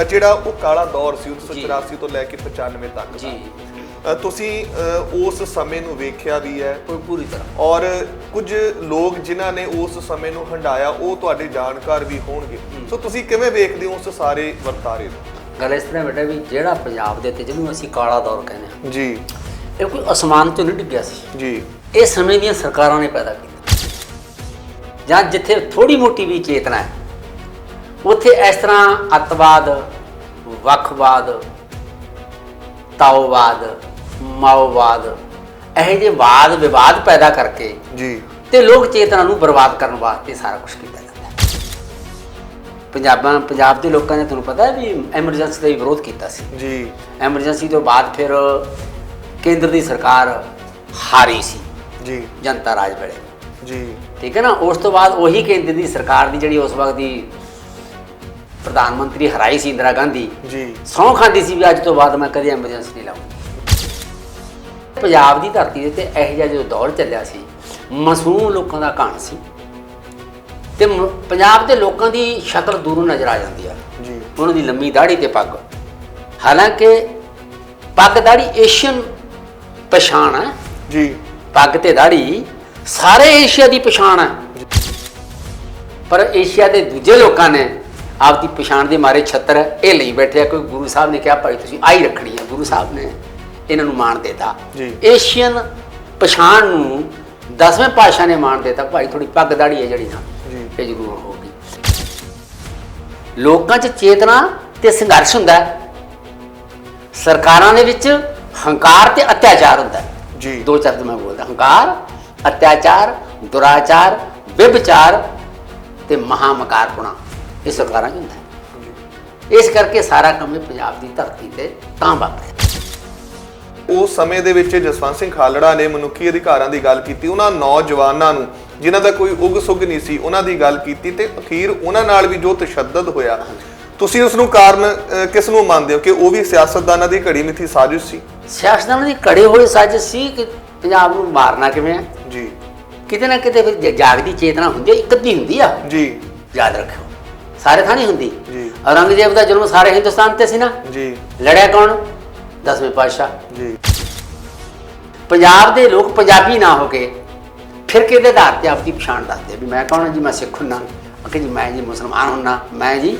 ਅ, ਜਿਹੜਾ ਉਹ ਕਾਲਾ ਦੌਰ ਸੀ 1984 ਤੋਂ ਲੈ ਕੇ 95 ਤੱਕ ਦਾ। ਜੀ। ਅ, ਤੁਸੀਂ ਅ, ਉਸ ਸਮੇਂ ਨੂੰ ਵੇਖਿਆ ਵੀ ਹੈ। ਪੂਰੀ ਤਰ੍ਹਾਂ। ਔਰ ਕੁਝ ਲੋਕ ਜਿਨ੍ਹਾਂ ਨੇ ਉਸ ਸਮੇਂ ਨੂੰ ਹੰਡਾਇਆ ਉਹ ਤੁਹਾਡੇ ਜਾਣਕਾਰ ਵੀ ਹੋਣਗੇ। ਸੋ ਤੁਸੀਂ ਕਿਵੇਂ ਵੇਖਦੇ ਹੋ ਉਸ ਸਾਰੇ ਵਰਤਾਰੇ ਨੂੰ? ਗੱਲ ਇਸ ਤਰ੍ਹਾਂ ਬੇਟਾ ਵੀ ਜਿਹੜਾ ਪੰਜਾਬ ਦੇ ਤੇ ਜਿਹਨੂੰ ਅਸੀਂ ਕਾਲਾ ਦੌਰ ਕਹਿੰਦੇ ਹਾਂ ਜੀ। ਇਹ ਕੋਈ ਅਸਮਾਨ ਤੋਂ ਨਹੀਂ ਡਿੱਗਿਆ ਸੀ। ਜੀ। ਇਹ ਸਮੇਂ ਦੀਆਂ ਸਰਕਾਰਾਂ ਨੇ ਪੈਦਾ ਕੀਤਾ ਜਾਂ ਜਿੱਥੇ ਥੋੜੀ ਮੋਟੀ ਵੀ ਚੇਤਨਾ ਹੈ ਉੱਥੇ ਇਸ ਤਰ੍ਹਾਂ ਅੱਤਵਾਦ ਵੱਖਵਾਦ ਤਾਓਵਾਦ ਮਾਓਵਾਦ ਇਹੋ ਜਿਹੇ ਵਾਦ ਵਿਵਾਦ ਪੈਦਾ ਕਰਕੇ ਜੀ। ਤੇ ਲੋਕ ਚੇਤਨਾ ਨੂੰ ਬਰਬਾਦ ਕਰਨ ਵਾਸਤੇ ਸਾਰਾ ਕੁਝ ਕੀਤਾ ਜਾਂਦਾ ਹੈ। ਪੰਜਾਬਾਂ ਪੰਜਾਬ ਦੇ ਲੋਕਾਂ ਨੇ ਤੁਹਾਨੂੰ ਪਤਾ ਹੈ ਵੀ ਐਮਰਜੈਂਸੀ ਦਾ ਵੀ ਵਿਰੋਧ ਕੀਤਾ ਸੀ। ਜੀ। ਐਮਰਜੈਂਸੀ ਤੋਂ ਬਾਅਦ ਫਿਰ ਕੇਂਦਰ ਦੀ ਸਰਕਾਰ ਹਾਰੀ ਸੀ। ਜੀ। ਜਨਤਾ ਰਾਜ ਵੇਲੇ। ਜੀ। ਠੀਕ ਹੈ ਨਾ? ਉਸ ਤੋਂ ਬਾਅਦ ਉਹੀ ਕੇਂਦਰ ਦੀ ਸਰਕਾਰ ਦੀ ਜਿਹੜੀ ਉਸ ਵਕਤ ਦੀ ਪ੍ਰਧਾਨ ਮੰਤਰੀ ਹਰਾਈ ਸੀ ਇੰਦਰਾ ਗਾਂਧੀ। ਜੀ। ਸਹੁੰ ਖਾਂਦੀ ਸੀ ਵੀ ਅੱਜ ਤੋਂ ਬਾਅਦ ਮੈਂ ਕਦੇ ਐਮਰਜੈਂਸੀ ਨਹੀਂ ਲਾਉਂਗੀ ਪੰਜਾਬ ਦੀ ਧਰਤੀ ਦੇ ਤੇ ਇਹੋ ਜਿਹਾ ਜੋ ਦੌਰ ਚੱਲਿਆ ਸੀ ਮਾਸੂਮ ਲੋਕਾਂ ਦਾ ਕਹਾਣ ਸੀ। ਤੇ ਪੰਜਾਬ ਦੇ ਲੋਕਾਂ ਦੀ ਸ਼ਕਲ ਦੂਰੋਂ ਨਜ਼ਰ ਆ ਜਾਂਦੀ ਆ। ਜੀ। ਉਹਨਾਂ ਦੀ ਲੰਮੀ ਦਾੜੀ ਤੇ ਪੱਗ। ਹਾਲਾਂਕਿ ਪੱਗ ਦਾੜੀ ਏਸ਼ੀਅਨ ਪਛਾਣ ਹੈ। ਜੀ। ਪੱਗ ਤੇ ਦਾੜੀ ਸਾਰੇ ਏਸ਼ੀਆ ਦੀ ਪਛਾਣ ਹੈ। ਪਰ ਏਸ਼ੀਆ ਦੇ ਦੂਜੇ ਲੋਕਾਂ ਨੇ ਆਪਦੀ ਪਛਾਣ ਦੇ ਮਾਰੇ ਛੱਤਰ ਇਹ ਲਈ ਬੈਠੇ ਆ ਕੋਈ ਗੁਰੂ ਸਾਹਿਬ ਨੇ ਕਿਹਾ ਭਾਈ ਤੁਸੀਂ ਆਈ ਰੱਖਣੀ ਹੈ ਗੁਰੂ ਸਾਹਿਬ ਨੇ ਇਹਨਾਂ ਨੂੰ ਮਾਣ ਦੇਤਾ। ਏਸ਼ੀਅਨ ਪਛਾਣ ਨੂੰ ਦਸਵੇਂ ਪਾਤਸ਼ਾਹ ਨੇ ਮਾਣ ਦੇਤਾ। ਭਾਈ ਥੋੜੀ ਪੱਗ ਦਾੜੀ ਹੈ ਜਿਹੜੀ ਨਾ। ਇਹ ਜ਼ਰੂਰ ਹੋਊਗੀ ਲੋਕਾਂ 'ਚ ਚੇਤਨਾ ਤੇ ਸੰਘਰਸ਼ ਹੁੰਦਾ ਸਰਕਾਰਾਂ ਦੇ ਵਿੱਚ ਹੰਕਾਰ ਤੇ ਅਤਿਆਚਾਰ ਹੁੰਦਾ ਜੀ। ਦੋ ਸ਼ਬਦ ਮੈਂ ਬੋਲਦਾ ਹੰਕਾਰ ਅਤਿਆਚਾਰ ਦੁਰਾਚਾਰ ਵਿਭਚਾਰ ਤੇ ਮਹਾਮਕਾਰਪੁਣਾ। ਇਹ ਸਰਕਾਰਾਂ 'ਚ ਹੁੰਦਾ ਹੈ ਇਸ ਕਰਕੇ ਸਾਰਾ ਕੰਮ ਇਹ ਪੰਜਾਬ ਦੀ ਧਰਤੀ ਤੇ ਤਾਂ ਵਾਪਰਿਆ ਉਸ ਸਮੇਂ ਦੇ ਵਿੱਚ ਜਸਵੰਤ ਸਿੰਘ ਖਾਲੜਾ ਨੇ ਮਨੁੱਖੀ ਅਧਿਕਾਰਾਂ ਦੀ ਗੱਲ ਕੀਤੀ ਉਹਨਾਂ ਨੌਜਵਾਨਾਂ ਨੂੰ ਜਿਨ੍ਹਾਂ ਦਾ ਕੋਈ ਉਗ ਸੁਗ ਨਹੀਂ ਸੀ ਉਹਨਾਂ ਦੀ ਗੱਲ ਕੀਤੀ ਤੇ ਅਖੀਰ ਉਹਨਾਂ ਨਾਲ ਵੀ ਜੋ ਤਸ਼ੱਦਦ ਹੋਇਆ ਤੁਸੀਂ ਉਸ ਨੂੰ ਕਾਰਨ ਕਿਸ ਨੂੰ ਮੰਨਦੇ ਹੋ ਕਿ ਉਹ ਵੀ ਸਿਆਸਤਦਾਨਾਂ ਦੀ ਘੜੀ ਮਿੱਥੀ ਸਾਜ਼ਿਸ਼ ਸੀ? ਸਿਆਸਤਦਾਨਾਂ ਦੀ ਕੜੇ ਹੋਏ ਸਾਜ਼ਿਸ਼ ਸੀ ਕਿ ਪੰਜਾਬ ਨੂੰ ਮਾਰਨਾ ਕਿਵੇਂ ਹੈ? ਜੀ। ਕਿਤੇ ਨਾ ਕਿਤੇ ਫਿਰ ਜ- ਜਾਗਦੀ ਚੇਤਨਾ ਹੁੰਦੀ ਹੈ ਇੱਕ ਅੱਧੀ ਹੁੰਦੀ ਆ। ਜੀ। ਯਾਦ ਰੱਖਿਓ। ਸਾਰੇ ਥਾਂ ਨਹੀਂ ਹੁੰਦੀ। ਜੀ। ਔਰੰਗਜ਼ੇਬ ਦਾ ਜਨਮ ਸਾਰੇ ਹਿੰਦੁਸਤਾਨ ਤੇ ਸੀ ਨਾ? ਜੀ। ਲੜਿਆ ਕੌਣ? ਦਸਵੇਂ ਪਾਤਸ਼ਾਹ। ਜੀ। ਪੰਜਾਬ ਦੇ ਲੋਕ ਪੰਜਾਬੀ ਨਾ ਹੋ ਕੇ ਫਿਰਕੇ ਦੇ ਆਧਾਰ ਤੇ ਆਪਦੀ ਪਛਾਣ ਦੱਸਦੇ ਵੀ ਮੈਂ ਕੌਣ ਹਾਂ ਜੀ ਮੈਂ ਸਿੱਖ ਹੁੰਨਾ। ਕਿ ਜੀ ਮੈਂ ਜੀ ਮੁਸਲਮਾਨ ਹੁੰਨਾ। ਮੈਂ ਜੀ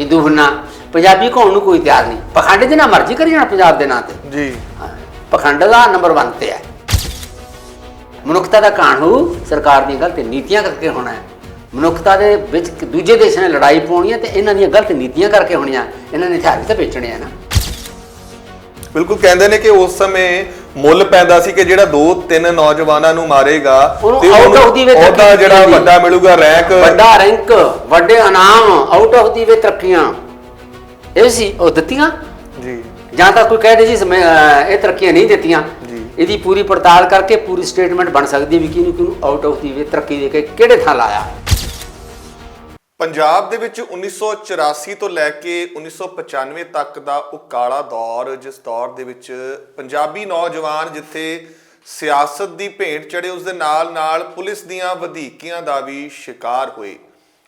ਹਿੰਦੂ ਹੁੰਨਾ। ਪੰਜਾਬੀ ਕੌਣ ਨੂੰ ਕੋਈ ਤਿਆਰ ਨਹੀਂ। ਪਖੰਡ ਜਿੰਨਾ ਮਰਜ਼ੀ ਕਰੀ ਜਾਣਾ ਪੰਜਾਬ ਦੇ ਨਾਂ ਤੇ। ਜੀ। ਪਖੰਡ ਦਾ ਨੰਬਰ 1 ਤੇ ਹੈ। ਮਨੁੱਖਤਾ ਦਾ ਕਾਣੂ ਸਰਕਾਰ ਦੀਆਂ ਗਲਤ ਨੀਤੀਆਂ ਕਰਕੇ ਹੋਣਾ ਹੈ। ਮਨੁੱਖਤਾ ਦੇ ਵਿੱਚ ਦੂਜੇ ਦੇਸ਼ਾਂ ਨੇ ਲੜਾਈ ਪਾਉਣੀ ਹੈ ਤੇ ਇਹਨਾਂ ਦੀਆਂ ਗਲਤ ਨੀਤੀਆਂ ਕਰਕੇ ਹੋਣੀਆਂ ਇਹਨਾਂ ਨੇ ਹਥਿਆਰ ਵੀ ਤਾਂ ਵੇਚਣੇ ਆ ਨਾ। ਬਿਲਕੁਲ ਕਹਿੰਦੇ ਨੇ ਕਿ ਉਸ ਸਮੇਂ ਮੁੱਲ ਪੈਂਦਾ ਸੀ ਕਿ ਜਿਹੜਾ ਦੋ ਤਿੰਨ ਨੌਜਵਾਨਾਂ ਨੂੰ ਮਾਰੇਗਾ ਤੇ ਉਹਦਾ ਜਿਹੜਾ। ਵੱਡਾ ਮਿਲੂਗਾ ਰੈਂਕ ਵੱਡਾ ਰੈਂਕ ਵੱਡੇ ਇਨਾਮ ਆਊਟ ਆਫ ਦੀ ਵੇ ਤਰੱਕੀਆਂ ਇਹ ਸੀ ਉਹ ਦਿੱਤੀਆਂ? ਜੀ। ਜਾਂ ਤਾਂ ਕੋਈ ਕਹਿ ਦੇ ਜੀ ਇਹ ਤਰੱਕੀਆਂ ਨਹੀਂ ਦਿੱਤੀਆਂ। ਇਹਦੀ ਪੂਰੀ ਪੜਤਾਲ ਕਰਕੇ ਪੂਰੀ ਸਟੇਟਮੈਂਟ ਬਣ ਸਕਦੀ ਵੀ ਕਿਹਨੂੰ ਕਿਹਨੂੰ ਆਊਟ ਆਫ ਦੀ ਵੇ ਤਰੱਕੀ ਦੇ ਕੇ ਕਿਹੜੇ ਥਾਂ ਲਾਇਆ। ਪੰਜਾਬ ਦੇ ਵਿੱਚ 1984 ਤੋਂ ਲੈ ਕੇ 1995 ਤੱਕ ਦਾ ਉਹ ਕਾਲਾ ਦੌਰ, ਜਿਸ ਦੌਰ ਦੇ ਵਿੱਚ ਪੰਜਾਬੀ ਨੌਜਵਾਨ ਜਿੱਥੇ ਸਿਆਸਤ ਦੀ ਭੇਂਟ ਚੜੇ ਉਸ ਦੇ ਨਾਲ ਨਾਲ ਪੁਲਿਸ ਦੀਆਂ ਵਧੀਕੀਆਂ ਦਾ ਵੀ ਸ਼ਿਕਾਰ ਹੋਏ।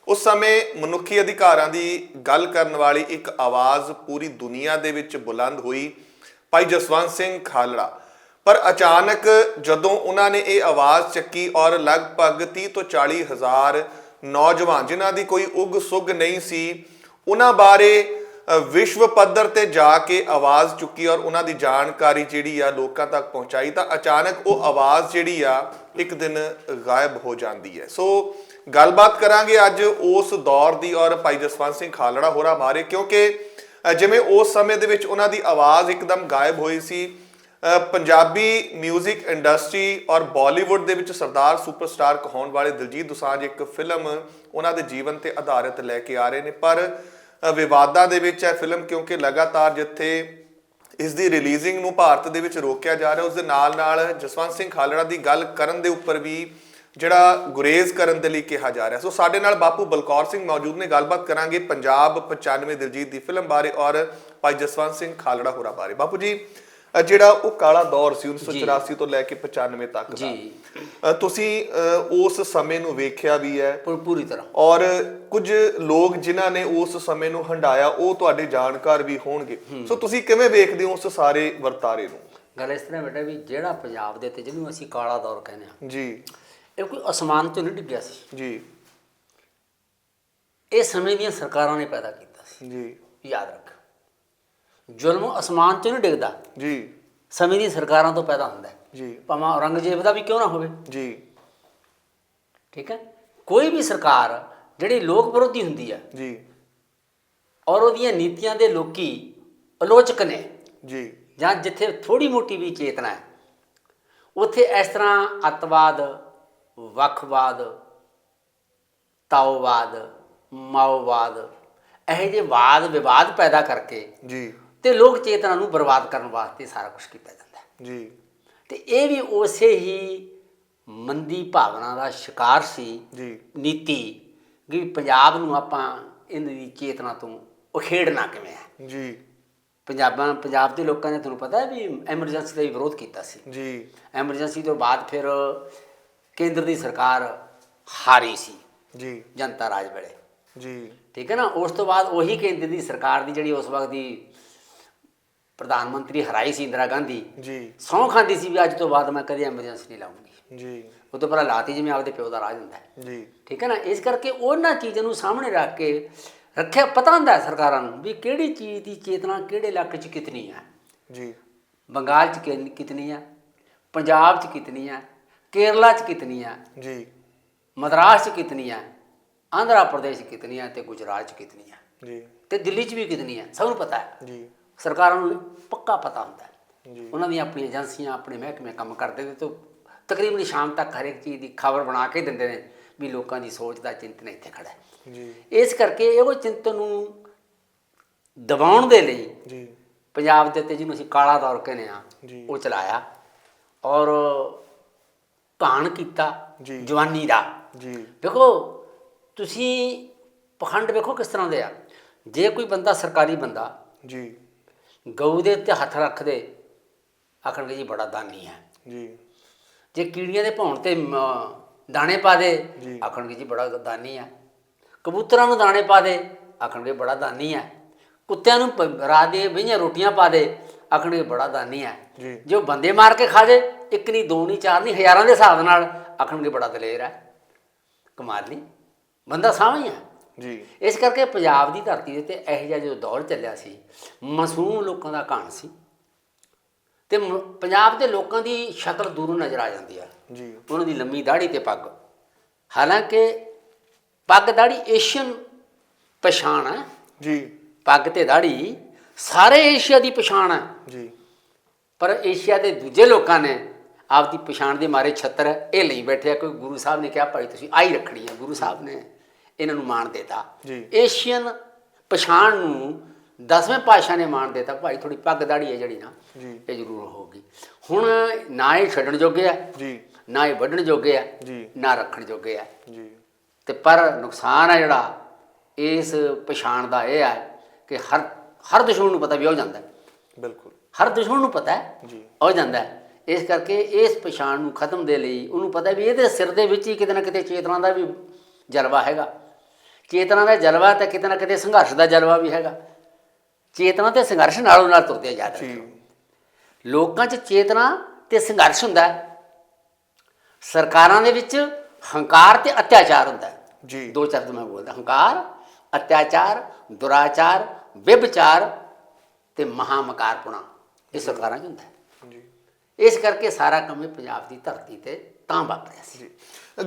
ਉਸ ਸਮੇਂ ਮਨੁੱਖੀ ਅਧਿਕਾਰਾਂ ਦੀ ਗੱਲ ਕਰਨ ਵਾਲੀ ਇੱਕ ਆਵਾਜ਼ ਪੂਰੀ ਦੁਨੀਆ ਦੇ ਵਿੱਚ ਬੁਲੰਦ ਹੋਈ, ਭਾਈ ਜਸਵੰਤ ਸਿੰਘ ਖਾਲੜਾ। ਪਰ ਅਚਾਨਕ ਜਦੋਂ ਉਹਨਾਂ ਨੇ ਇਹ ਆਵਾਜ਼ ਚੱਕੀ ਔਰ ਲਗਭਗ 30 ਤੋਂ 40 ਹਜ਼ਾਰ ਨੌਜਵਾਨ ਜਿਨ੍ਹਾਂ ਦੀ ਕੋਈ ਉਗ ਸੁਗ ਨਹੀਂ ਸੀ, ਉਹਨਾਂ ਬਾਰੇ ਵਿਸ਼ਵ ਪੱਧਰ ਤੇ ਜਾ ਕੇ ਆਵਾਜ਼ ਚੁੱਕੀ ਔਰ ਉਹਨਾਂ ਦੀ ਜਾਣਕਾਰੀ ਜਿਹੜੀ ਆ ਲੋਕਾਂ ਤੱਕ ਪਹੁੰਚਾਈ ਤਾਂ ਅਚਾਨਕ ਉਹ ਆਵਾਜ਼ ਜਿਹੜੀ ਆ ਇੱਕ ਦਿਨ ਗਾਇਬ ਹੋ ਜਾਂਦੀ ਹੈ। ਸੋ ਗੱਲਬਾਤ ਕਰਾਂਗੇ ਅੱਜ ਉਸ ਦੌਰ ਦੀ ਔਰ ਭਾਈ ਜਸਵੰਤ ਸਿੰਘ ਖਾਲੜਾ ਹੋਰਾਂ ਬਾਰੇ ਕਿਉਂਕਿ ਜਿਵੇਂ ਉਸ ਸਮੇਂ ਦੇ ਵਿੱਚ ਉਹਨਾਂ ਦੀ ਆਵਾਜ਼ ਇੱਕਦਮ ਗਾਇਬ ਹੋਈ ਸੀ ਪੰਜਾਬੀ 뮤직 ਇੰਡਸਟਰੀ ਔਰ ਬਾਲੀਵੁੱਡ ਦੇ ਵਿੱਚ ਸਰਦਾਰ ਸੁਪਰਸਟਾਰ ਕਹਾਉਣ ਵਾਲੇ ਦਿਲਜੀਤ ਦੋਸਾਂਝ ਇੱਕ ਫਿਲਮ ਉਹਨਾਂ ਦੇ ਜੀਵਨ ਤੇ ਆਧਾਰਿਤ ਲੈ ਕੇ ਆ ਰਹੇ ਨੇ। ਪਰ ਵਿਵਾਦਾਂ ਦੇ ਵਿੱਚ ਹੈ ਫਿਲਮ ਕਿਉਂਕਿ ਲਗਾਤਾਰ ਜਿੱਥੇ ਇਸ ਦੀ ਰਿਲੀਜ਼ਿੰਗ ਨੂੰ ਭਾਰਤ ਦੇ ਵਿੱਚ ਰੋਕਿਆ ਜਾ ਰਿਹਾ, ਉਸ ਦੇ ਨਾਲ ਨਾਲ ਜਸਵੰਤ ਸਿੰਘ ਖਾਲੜਾ ਦੀ ਗੱਲ ਕਰਨ ਦੇ ਉੱਪਰ ਵੀ ਜਿਹੜਾ ਗੁਰੇਜ਼ ਕਰਨ ਦੇ ਲਈ ਕਿਹਾ ਜਾ ਰਿਹਾ। ਸੋ ਸਾਡੇ ਨਾਲ ਬਾਪੂ ਬਲਕੌਰ ਸਿੰਘ ਮੌਜੂਦ ਨੇ, ਗੱਲਬਾਤ ਕਰਾਂਗੇ ਪੰਜਾਬ 95 ਦਿਲਜੀਤ ਦੀ ਫਿਲਮ ਬਾਰੇ ਔਰ ਭਾਈ ਜਸਵੰਤ ਸਿੰਘ ਖਾਲੜਾ ਹੋਰਾਂ ਬਾਰੇ। ਬਾਪੂ ਜੀ ਅ, ਜਿਹੜਾ ਉਹ ਕਾਲਾ ਦੌਰ ਸੀ 1984 ਤੋਂ ਲੈ ਕੇ 95 ਤੱਕ ਦਾ। ਜੀ। ਅ, ਤੁਸੀਂ ਅ, ਉਸ ਸਮੇਂ ਨੂੰ ਵੇਖਿਆ ਵੀ ਹੈ। ਪੂ- ਪੂਰੀ ਤਰ੍ਹਾਂ। ਔਰ ਕੁਝ ਲੋਕ ਜਿਨ੍ਹਾਂ ਨੇ ਉਸ ਸਮੇਂ ਨੂੰ ਹੰਡਾਇਆ ਉਹ ਤੁਹਾਡੇ ਜਾਣਕਾਰ ਵੀ ਹੋਣਗੇ। ਸੋ ਤੁਸੀਂ ਕਿਵੇਂ ਵੇਖਦੇ ਹੋ ਉਸ ਸਾਰੇ ਵਰਤਾਰੇ ਨੂੰ? ਗੱਲ ਇਸ ਤਰ੍ਹਾਂ ਬੇਟਾ ਵੀ ਜਿਹੜਾ ਪੰਜਾਬ ਦੇ ਤੇ ਜਿਹਨੂੰ ਅਸੀਂ ਕਾਲਾ ਦੌਰ ਕਹਿੰਦੇ ਆ ਜੀ। ਇਹ ਕੋਈ ਅਸਮਾਨ ਤੋਂ ਨਹੀਂ ਡਿੱਗਿਆ ਸੀ। ਜੀ। ਇਹ ਸਮੇਂ ਦੀਆਂ ਸਰਕਾਰਾਂ ਨੇ ਪੈਦਾ ਕੀਤਾ ਸੀ। ਜੀ। ਯਾਦ ਰੱਖ। ਜ਼ੁਲਮ ਅਸਮਾਨ ਤੋਂ ਨਹੀਂ ਡਿੱਗਦਾ। ਜੀ। ਸਮੇਂ ਦੀਆਂ ਸਰਕਾਰਾਂ ਤੋਂ ਪੈਦਾ ਹੁੰਦਾ ਹੈ। ਜੀ। ਭਾਵੇਂ ਔਰੰਗਜ਼ੇਬ ਦਾ ਵੀ ਕਿਉਂ ਨਾ ਹੋਵੇ। ਜੀ। ਠੀਕ ਹੈ? ਕੋਈ ਵੀ ਸਰਕਾਰ ਜਿਹੜੀ ਲੋਕ ਵਿਰੋਧੀ ਹੁੰਦੀ ਹੈ ਜੀ। ਔਰ ਉਹਦੀਆਂ ਨੀਤੀਆਂ ਦੇ ਲੋਕੀ ਆਲੋਚਕ ਨੇ। ਜੀ। ਜਾਂ ਜਿੱਥੇ ਥੋੜੀ ਮੋਟੀ ਵੀ ਚੇਤਨਾ ਹੈ ਉੱਥੇ ਇਸ ਤਰ੍ਹਾਂ ਅੱਤਵਾਦ ਵੱਖਵਾਦ ਤਾਓਵਾਦ ਮਾਓਵਾਦ ਇਹੋ ਜਿਹੇ ਵਾਦ ਵਿਵਾਦ ਪੈਦਾ ਕਰਕੇ ਜੀ। ਤੇ ਲੋਕ ਚੇਤਨਾ ਨੂੰ ਬਰਬਾਦ ਕਰਨ ਵਾਸਤੇ ਸਾਰਾ ਕੁਝ ਕੀਤਾ ਜਾਂਦਾ ਜੀ। ਤੇ ਇਹ ਵੀ ਉਸੇ ਹੀ ਮੰਦੀ ਭਾਵਨਾ ਦਾ ਸ਼ਿਕਾਰ ਸੀ ਜੀ। ਨੀਤੀ ਕਿ ਪੰਜਾਬ ਨੂੰ ਆਪਾਂ ਇਹਨਾਂ ਦੀ ਚੇਤਨਾ ਤੋਂ ਉਖੇੜਨਾ ਕਿਵੇਂ ਹੈ। ਜੀ। ਪੰਜਾਬਾਂ ਪੰਜਾਬ ਦੇ ਲੋਕਾਂ ਨੇ ਤੁਹਾਨੂੰ ਪਤਾ ਹੈ ਵੀ ਐਮਰਜੈਂਸੀ ਦਾ ਵੀ ਵਿਰੋਧ ਕੀਤਾ ਸੀ। ਜੀ। ਐਮਰਜੈਂਸੀ ਤੋਂ ਬਾਅਦ ਫਿਰ ਕੇਂਦਰ ਦੀ ਸਰਕਾਰ ਹਾਰੀ ਸੀ। ਜੀ। ਜਨਤਾ ਰਾਜ ਵੇਲੇ। ਜੀ। ਠੀਕ ਹੈ ਨਾ? ਉਸ ਤੋਂ ਬਾਅਦ ਉਹੀ ਕੇਂਦਰ ਦੀ ਸਰਕਾਰ ਦੀ ਜਿਹੜੀ ਉਸ ਵਕਤ ਦੀ ਪ੍ਰਧਾਨ ਮੰਤਰੀ ਹਰਾਈ ਸੀ ਇੰਦਰਾ ਗਾਂਧੀ। ਜੀ। ਸਹੁੰ ਖਾਂਦੀ ਸੀ ਵੀ ਅੱਜ ਤੋਂ ਬਾਅਦ ਮੈਂ ਕਦੇ ਐਮਰਜੈਂਸੀ ਨਹੀਂ ਲਾਉਂਗੀ। ਜੀ। ਉਹ ਤੋਂ ਪਹਿਲਾਂ ਲਾਤੀ ਜਿਵੇਂ ਆਪਦੇ ਪਿਓ ਦਾ ਰਾਜ ਹੁੰਦਾ ਜੀ। ਠੀਕ ਹੈ ਨਾ? ਇਸ ਕਰਕੇ ਉਹਨਾਂ ਚੀਜ਼ਾਂ ਨੂੰ ਸਾਹਮਣੇ ਰੱਖ ਕੇ ਰੱਖਿਆ ਪਤਾ ਹੁੰਦਾ ਹੈ ਸਰਕਾਰਾਂ ਨੂੰ ਵੀ ਕਿਹੜੀ ਚੀਜ਼ ਦੀ ਚੇਤਨਾ ਕਿਹੜੇ ਇਲਾਕੇ 'ਚ ਕਿਤਨੀ ਹੈ। ਜੀ। ਬੰਗਾਲ 'ਚ ਕਿ- ਕਿਤਨੀ ਹੈ? ਪੰਜਾਬ 'ਚ ਕਿਤਨੀ ਹੈ? ਕੇਰਲਾ 'ਚ ਕਿਤਨੀ ਹੈ? ਜੀ। ਮਦਰਾਸ 'ਚ ਕਿਤਨੀ ਹੈ? ਆਂਧਰਾ ਪ੍ਰਦੇਸ਼ 'ਚ ਕਿਤਨੀ ਹੈ ਤੇ ਗੁਜਰਾਤ 'ਚ ਕਿਤਨੀ ਹੈ? ਜੀ। ਤੇ ਦਿੱਲੀ 'ਚ ਵੀ ਕਿਤਨੀ ਹੈ? ਸਭ ਨੂੰ ਪਤਾ ਹੈ। ਜੀ। ਸਰਕਾਰਾਂ ਨੂੰ ਪੱਕਾ ਪਤਾ ਹੁੰਦਾ ਹੈ। ਜੀ। ਉਹਨਾਂ ਦੀਆਂ ਆਪਣੀਆਂ ਏਜੰਸੀਆਂ ਆਪਣੇ ਮਹਿਕਮੇ ਕੰਮ ਕਰਦੇ ਨੇ ਤੇ ਤਕਰੀਬਨ ਸ਼ਾਮ ਤੱਕ ਹਰ ਇੱਕ ਚੀਜ਼ ਦੀ ਖਬਰ ਬਣਾ ਕੇ ਦਿੰਦੇ ਨੇ ਵੀ ਲੋਕਾਂ ਦੀ ਸੋਚ ਦਾ ਚਿੰਤਨ ਇੱਥੇ ਖੜਾ ਹੈ। ਜੀ। ਇਸ ਕਰਕੇ ਇਹੋ ਚਿੰਤਨ ਨੂੰ ਦਬਾਉਣ ਦੇ ਲਈ ਜੀ। ਪੰਜਾਬ ਦੇ ਉੱਤੇ ਜਿਹਨੂੰ ਅਸੀਂ ਕਾਲਾ ਦੌਰ ਕਹਿੰਦੇ ਆ ਜੀ। ਉਹ ਚਲਾਇਆ ਔਰ ਕਾਣ ਕੀਤਾ ਜੀ। ਜਵਾਨੀ ਦਾ। ਜੀ। ਦੇਖੋ ਤੁਸੀਂ ਪਖੰਡ ਵੇਖੋ ਕਿਸ ਤਰ੍ਹਾਂ ਦੇ ਆ। ਜੇ ਕੋਈ ਬੰਦਾ ਸਰਕਾਰੀ ਬੰਦਾ ਜੀ। ਗਊ ਦੇ ਉੱਤੇ ਹੱਥ ਰੱਖ ਦੇ ਆਖਣਗੇ ਜੀ ਬੜਾ ਦਾਨੀ ਹੈ। ਜੀ। ਜੇ ਕੀੜੀਆਂ ਦੇ ਭੌਣ ਤੇ ਦਾਣੇ ਪਾ ਦੇ। ਆਖਣਗੇ ਜੀ ਬੜਾ ਦਾਨੀ ਹੈ। ਕਬੂਤਰਾਂ ਨੂੰ ਦਾਣੇ ਪਾ ਦੇ ਆਖਣਗੇ ਬੜਾ ਦਾਨੀ ਹੈ। ਕੁੱਤਿਆਂ ਨੂੰ ਰਾਤ ਦੇ ਵਹੀਆਂ ਰੋਟੀਆਂ ਪਾ ਦੇ ਆਖਣਗੇ ਬੜਾ ਦਾਨੀ ਹੈ। ਜੀ। ਜੋ ਬੰਦੇ ਮਾਰ ਕੇ ਖਾ ਦੇ ਇੱਕ ਨਹੀਂ ਦੋ ਨਹੀਂ ਚਾਰ ਨਹੀਂ ਹਜ਼ਾਰਾਂ ਦੇ ਹਿਸਾਬ ਨਾਲ ਆਖਣਗੇ ਬੜਾ ਦਲੇਰ ਹੈ। ਕਮਾਲ ਨਹੀਂ। ਬੰਦਾ ਸਾਵੇਂ ਹੈ। ਜੀ। ਇਸ ਕਰਕੇ ਪੰਜਾਬ ਦੀ ਧਰਤੀ ਦੇ ਉੱਤੇ ਇਹੋ ਜਿਹਾ ਜੋ ਦੌਰ ਚੱਲਿਆ ਸੀ ਮਾਸੂਮ ਲੋਕਾਂ ਦਾ ਕਹਾਣ ਸੀ। ਤੇ ਪੰਜਾਬ ਦੇ ਲੋਕਾਂ ਦੀ ਸ਼ਕਲ ਦੂਰੋਂ ਨਜ਼ਰ ਆ ਜਾਂਦੀ ਹੈ ਜੀ। ਉਹਨਾਂ ਦੀ ਲੰਮੀ ਦਾੜੀ ਤੇ ਪੱਗ। ਹਾਲਾਂਕਿ ਪੱਗ ਦਾੜੀ ਏਸ਼ੀਅਨ ਪਛਾਣ ਹੈ ਜੀ। ਪੱਗ ਤੇ ਦਾੜੀ ਸਾਰੇ ਏਸ਼ੀਆ ਦੀ ਪਛਾਣ ਹੈ ਜੀ। ਪਰ ਏਸ਼ੀਆ ਦੇ ਦੂਜੇ ਲੋਕਾਂ ਨੇ ਆਪਦੀ ਪਛਾਣ ਦੇ ਮਾਰੇ ਛੱਤਰ ਇਹ ਲਈ ਬੈਠੇ ਆ ਕੋਈ ਗੁਰੂ ਸਾਹਿਬ ਨੇ ਕਿਹਾ ਭਾਈ ਤੁਸੀਂ ਆਈ ਰੱਖਣੀ ਹੈ ਗੁਰੂ ਸਾਹਿਬ ਨੇ ਇਹਨਾਂ ਨੂੰ ਮਾਣ ਦੇਤਾ ਜੀ। ਏਸ਼ੀਅਨ ਪਛਾਣ ਨੂੰ ਦਸਵੇਂ ਪਾਤਸ਼ਾਹ ਨੇ ਮਾਣ ਦੇਤਾ ਭਾਈ ਥੋੜੀ ਪੱਗ ਦਾੜੀ ਹੈ ਜਿਹੜੀ ਨਾ ਜੀ। ਇਹ ਜ਼ਰੂਰ ਹੋਊਗੀ ਹੁਣ ਨਾ ਇਹ ਛੱਡਣ ਜੋਗੇ ਆ ਜੀ ਨਾ ਇਹ ਵੱਢਣ ਜੋਗੇ ਆ ਜੀ। ਨਾ ਰੱਖਣ ਜੋਗੇ ਆ ਜੀ ਤੇ ਪਰ ਨੁਕਸਾਨ ਹੈ ਜਿਹੜਾ ਇਸ ਪਛਾਣ ਦਾ ਇਹ ਹੈ ਕਿ ਹਰ ਹਰ ਦੁਸ਼ਮਣ ਨੂੰ ਪਤਾ ਵੀ ਹੋ ਜਾਂਦਾ। ਬਿਲਕੁਲ ਹਰ ਦੁਸ਼ਮਣ ਨੂੰ ਪਤਾ ਹੈ ਜੀ। ਹੋ ਜਾਂਦਾ ਇਸ ਕਰਕੇ ਇਸ ਪਛਾਣ ਨੂੰ ਖਤਮ ਦੇ ਲਈ ਉਹਨੂੰ ਪਤਾ ਵੀ ਇਹਦੇ ਸਿਰ ਦੇ ਵਿੱਚ ਹੀ ਕਿਤੇ ਨਾ ਕਿਤੇ ਚੇਤਨਾ ਦਾ ਵੀ ਜਲਵਾ ਹੈਗਾ ਚੇਤਨਾ ਦਾ ਜਲਵਾ ਤਾਂ ਕਿਤੇ ਨਾ ਕਿਤੇ ਸੰਘਰਸ਼ ਦਾ ਜਲਵਾ ਵੀ ਹੈਗਾ। ਚੇਤਨਾ ਤੇ ਸੰਘਰਸ਼ ਨਾਲੋਂ ਨਾਲ ਤੁਰਦੇ ਜਾ। ਰਹੇ ਲੋਕਾਂ 'ਚ ਚੇਤਨਾ ਤੇ ਸੰਘਰਸ਼ ਹੁੰਦਾ ਸਰਕਾਰਾਂ ਦੇ ਵਿੱਚ ਹੰਕਾਰ ਤੇ ਅਤਿਆਚਾਰ ਹੁੰਦਾ ਜੀ। ਦੋ ਸ਼ਬਦ ਮੈਂ ਬੋਲਦਾ ਹੰਕਾਰ ਅਤਿਆਚਾਰ ਦੁਰਾਚਾਰ ਵਿਭਚਾਰ ਤੇ ਮਹਾਮਕਾਰਪੁਣਾ। ਇਹ ਸਰਕਾਰਾਂ 'ਚ ਹੁੰਦਾ ਜੀ। ਇਸ ਕਰਕੇ ਸਾਰਾ ਕੰਮ ਇਹ ਪੰਜਾਬ ਦੀ ਧਰਤੀ ਤੇ ਤਾਂ ਵਾਪਰਿਆ ਸੀ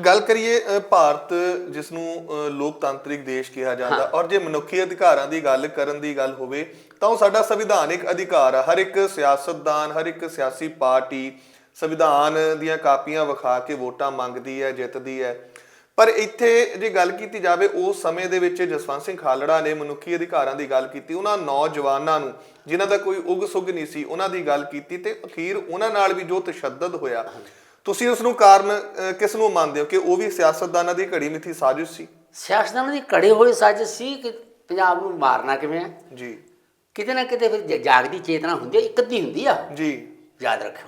ਗੱਲ ਕਰੀਏ ਭਾਰਤ ਜਿਸ ਨੂੰ ਲੋਕਤਾਂਤਰਿਕ ਦੇਸ਼ ਕਿਹਾ ਜਾਂਦਾ ਔਰ ਜੇ ਮਨੁੱਖੀ ਅਧਿਕਾਰਾਂ ਦੀ ਗੱਲ ਕਰਨ ਦੀ ਗੱਲ ਹੋਵੇ ਤਾਂ ਉਹ ਸਾਡਾ ਸੰਵਿਧਾਨਿਕ ਅਧਿਕਾਰ ਆ। ਹਰ ਇੱਕ ਸਿਆਸਤਦਾਨ ਹਰ ਇੱਕ ਸਿਆਸੀ ਪਾਰਟੀ ਸੰਵਿਧਾਨ ਦੀਆਂ ਕਾਪੀਆਂ ਵਿਖਾ ਕੇ ਵੋਟਾਂ ਮੰਗਦੀ ਹੈ ਜਿੱਤਦੀ ਹੈ। ਪਰ ਇੱਥੇ ਜੇ ਗੱਲ ਕੀਤੀ ਜਾਵੇ ਉਸ ਸਮੇਂ ਦੇ ਵਿੱਚ ਜਸਵੰਤ ਸਿੰਘ ਖਾਲੜਾ ਨੇ ਮਨੁੱਖੀ ਅਧਿਕਾਰਾਂ ਦੀ ਗੱਲ ਕੀਤੀ ਉਹਨਾਂ ਨੌਜਵਾਨਾਂ ਨੂੰ ਜਿਨ੍ਹਾਂ ਦਾ ਕੋਈ ਉਗ ਸੁਗ ਨਹੀਂ ਸੀ ਉਹਨਾਂ ਦੀ ਗੱਲ ਕੀਤੀ ਤੇ ਅਖੀਰ ਉਹਨਾਂ ਨਾਲ ਵੀ ਜੋ ਤਸ਼ੱਦਦ ਹੋਇਆ ਤੁਸੀਂ ਉਸ ਨੂੰ ਕਾਰਨ ਕਿਸ ਨੂੰ ਮੰਨਦੇ ਹੋ? ਕਿ ਉਹ ਵੀ ਸਿਆਸਤਦਾਨਾਂ ਦੀ ਘੜੀ ਮਿੱਥੀ ਸਾਜ਼ਿਸ਼ ਸੀ? ਸਿਆਸਤਦਾਨਾਂ ਦੀ ਕੜੇ ਹੋਏ ਸਾਜ਼ਿਸ਼ ਸੀ ਕਿ ਪੰਜਾਬ ਨੂੰ ਮਾਰਨਾ ਕਿਵੇਂ ਹੈ ਜੀ। ਕਿਤੇ ਨਾ ਕਿਤੇ ਫਿਰ ਜਾਗਦੀ ਚੇਤਨਾ ਹੁੰਦੀ ਹੈ ਇੱਕ ਅੱਧੀ ਹੁੰਦੀ ਆ। ਜੀ। ਯਾਦ ਰੱਖਿਓ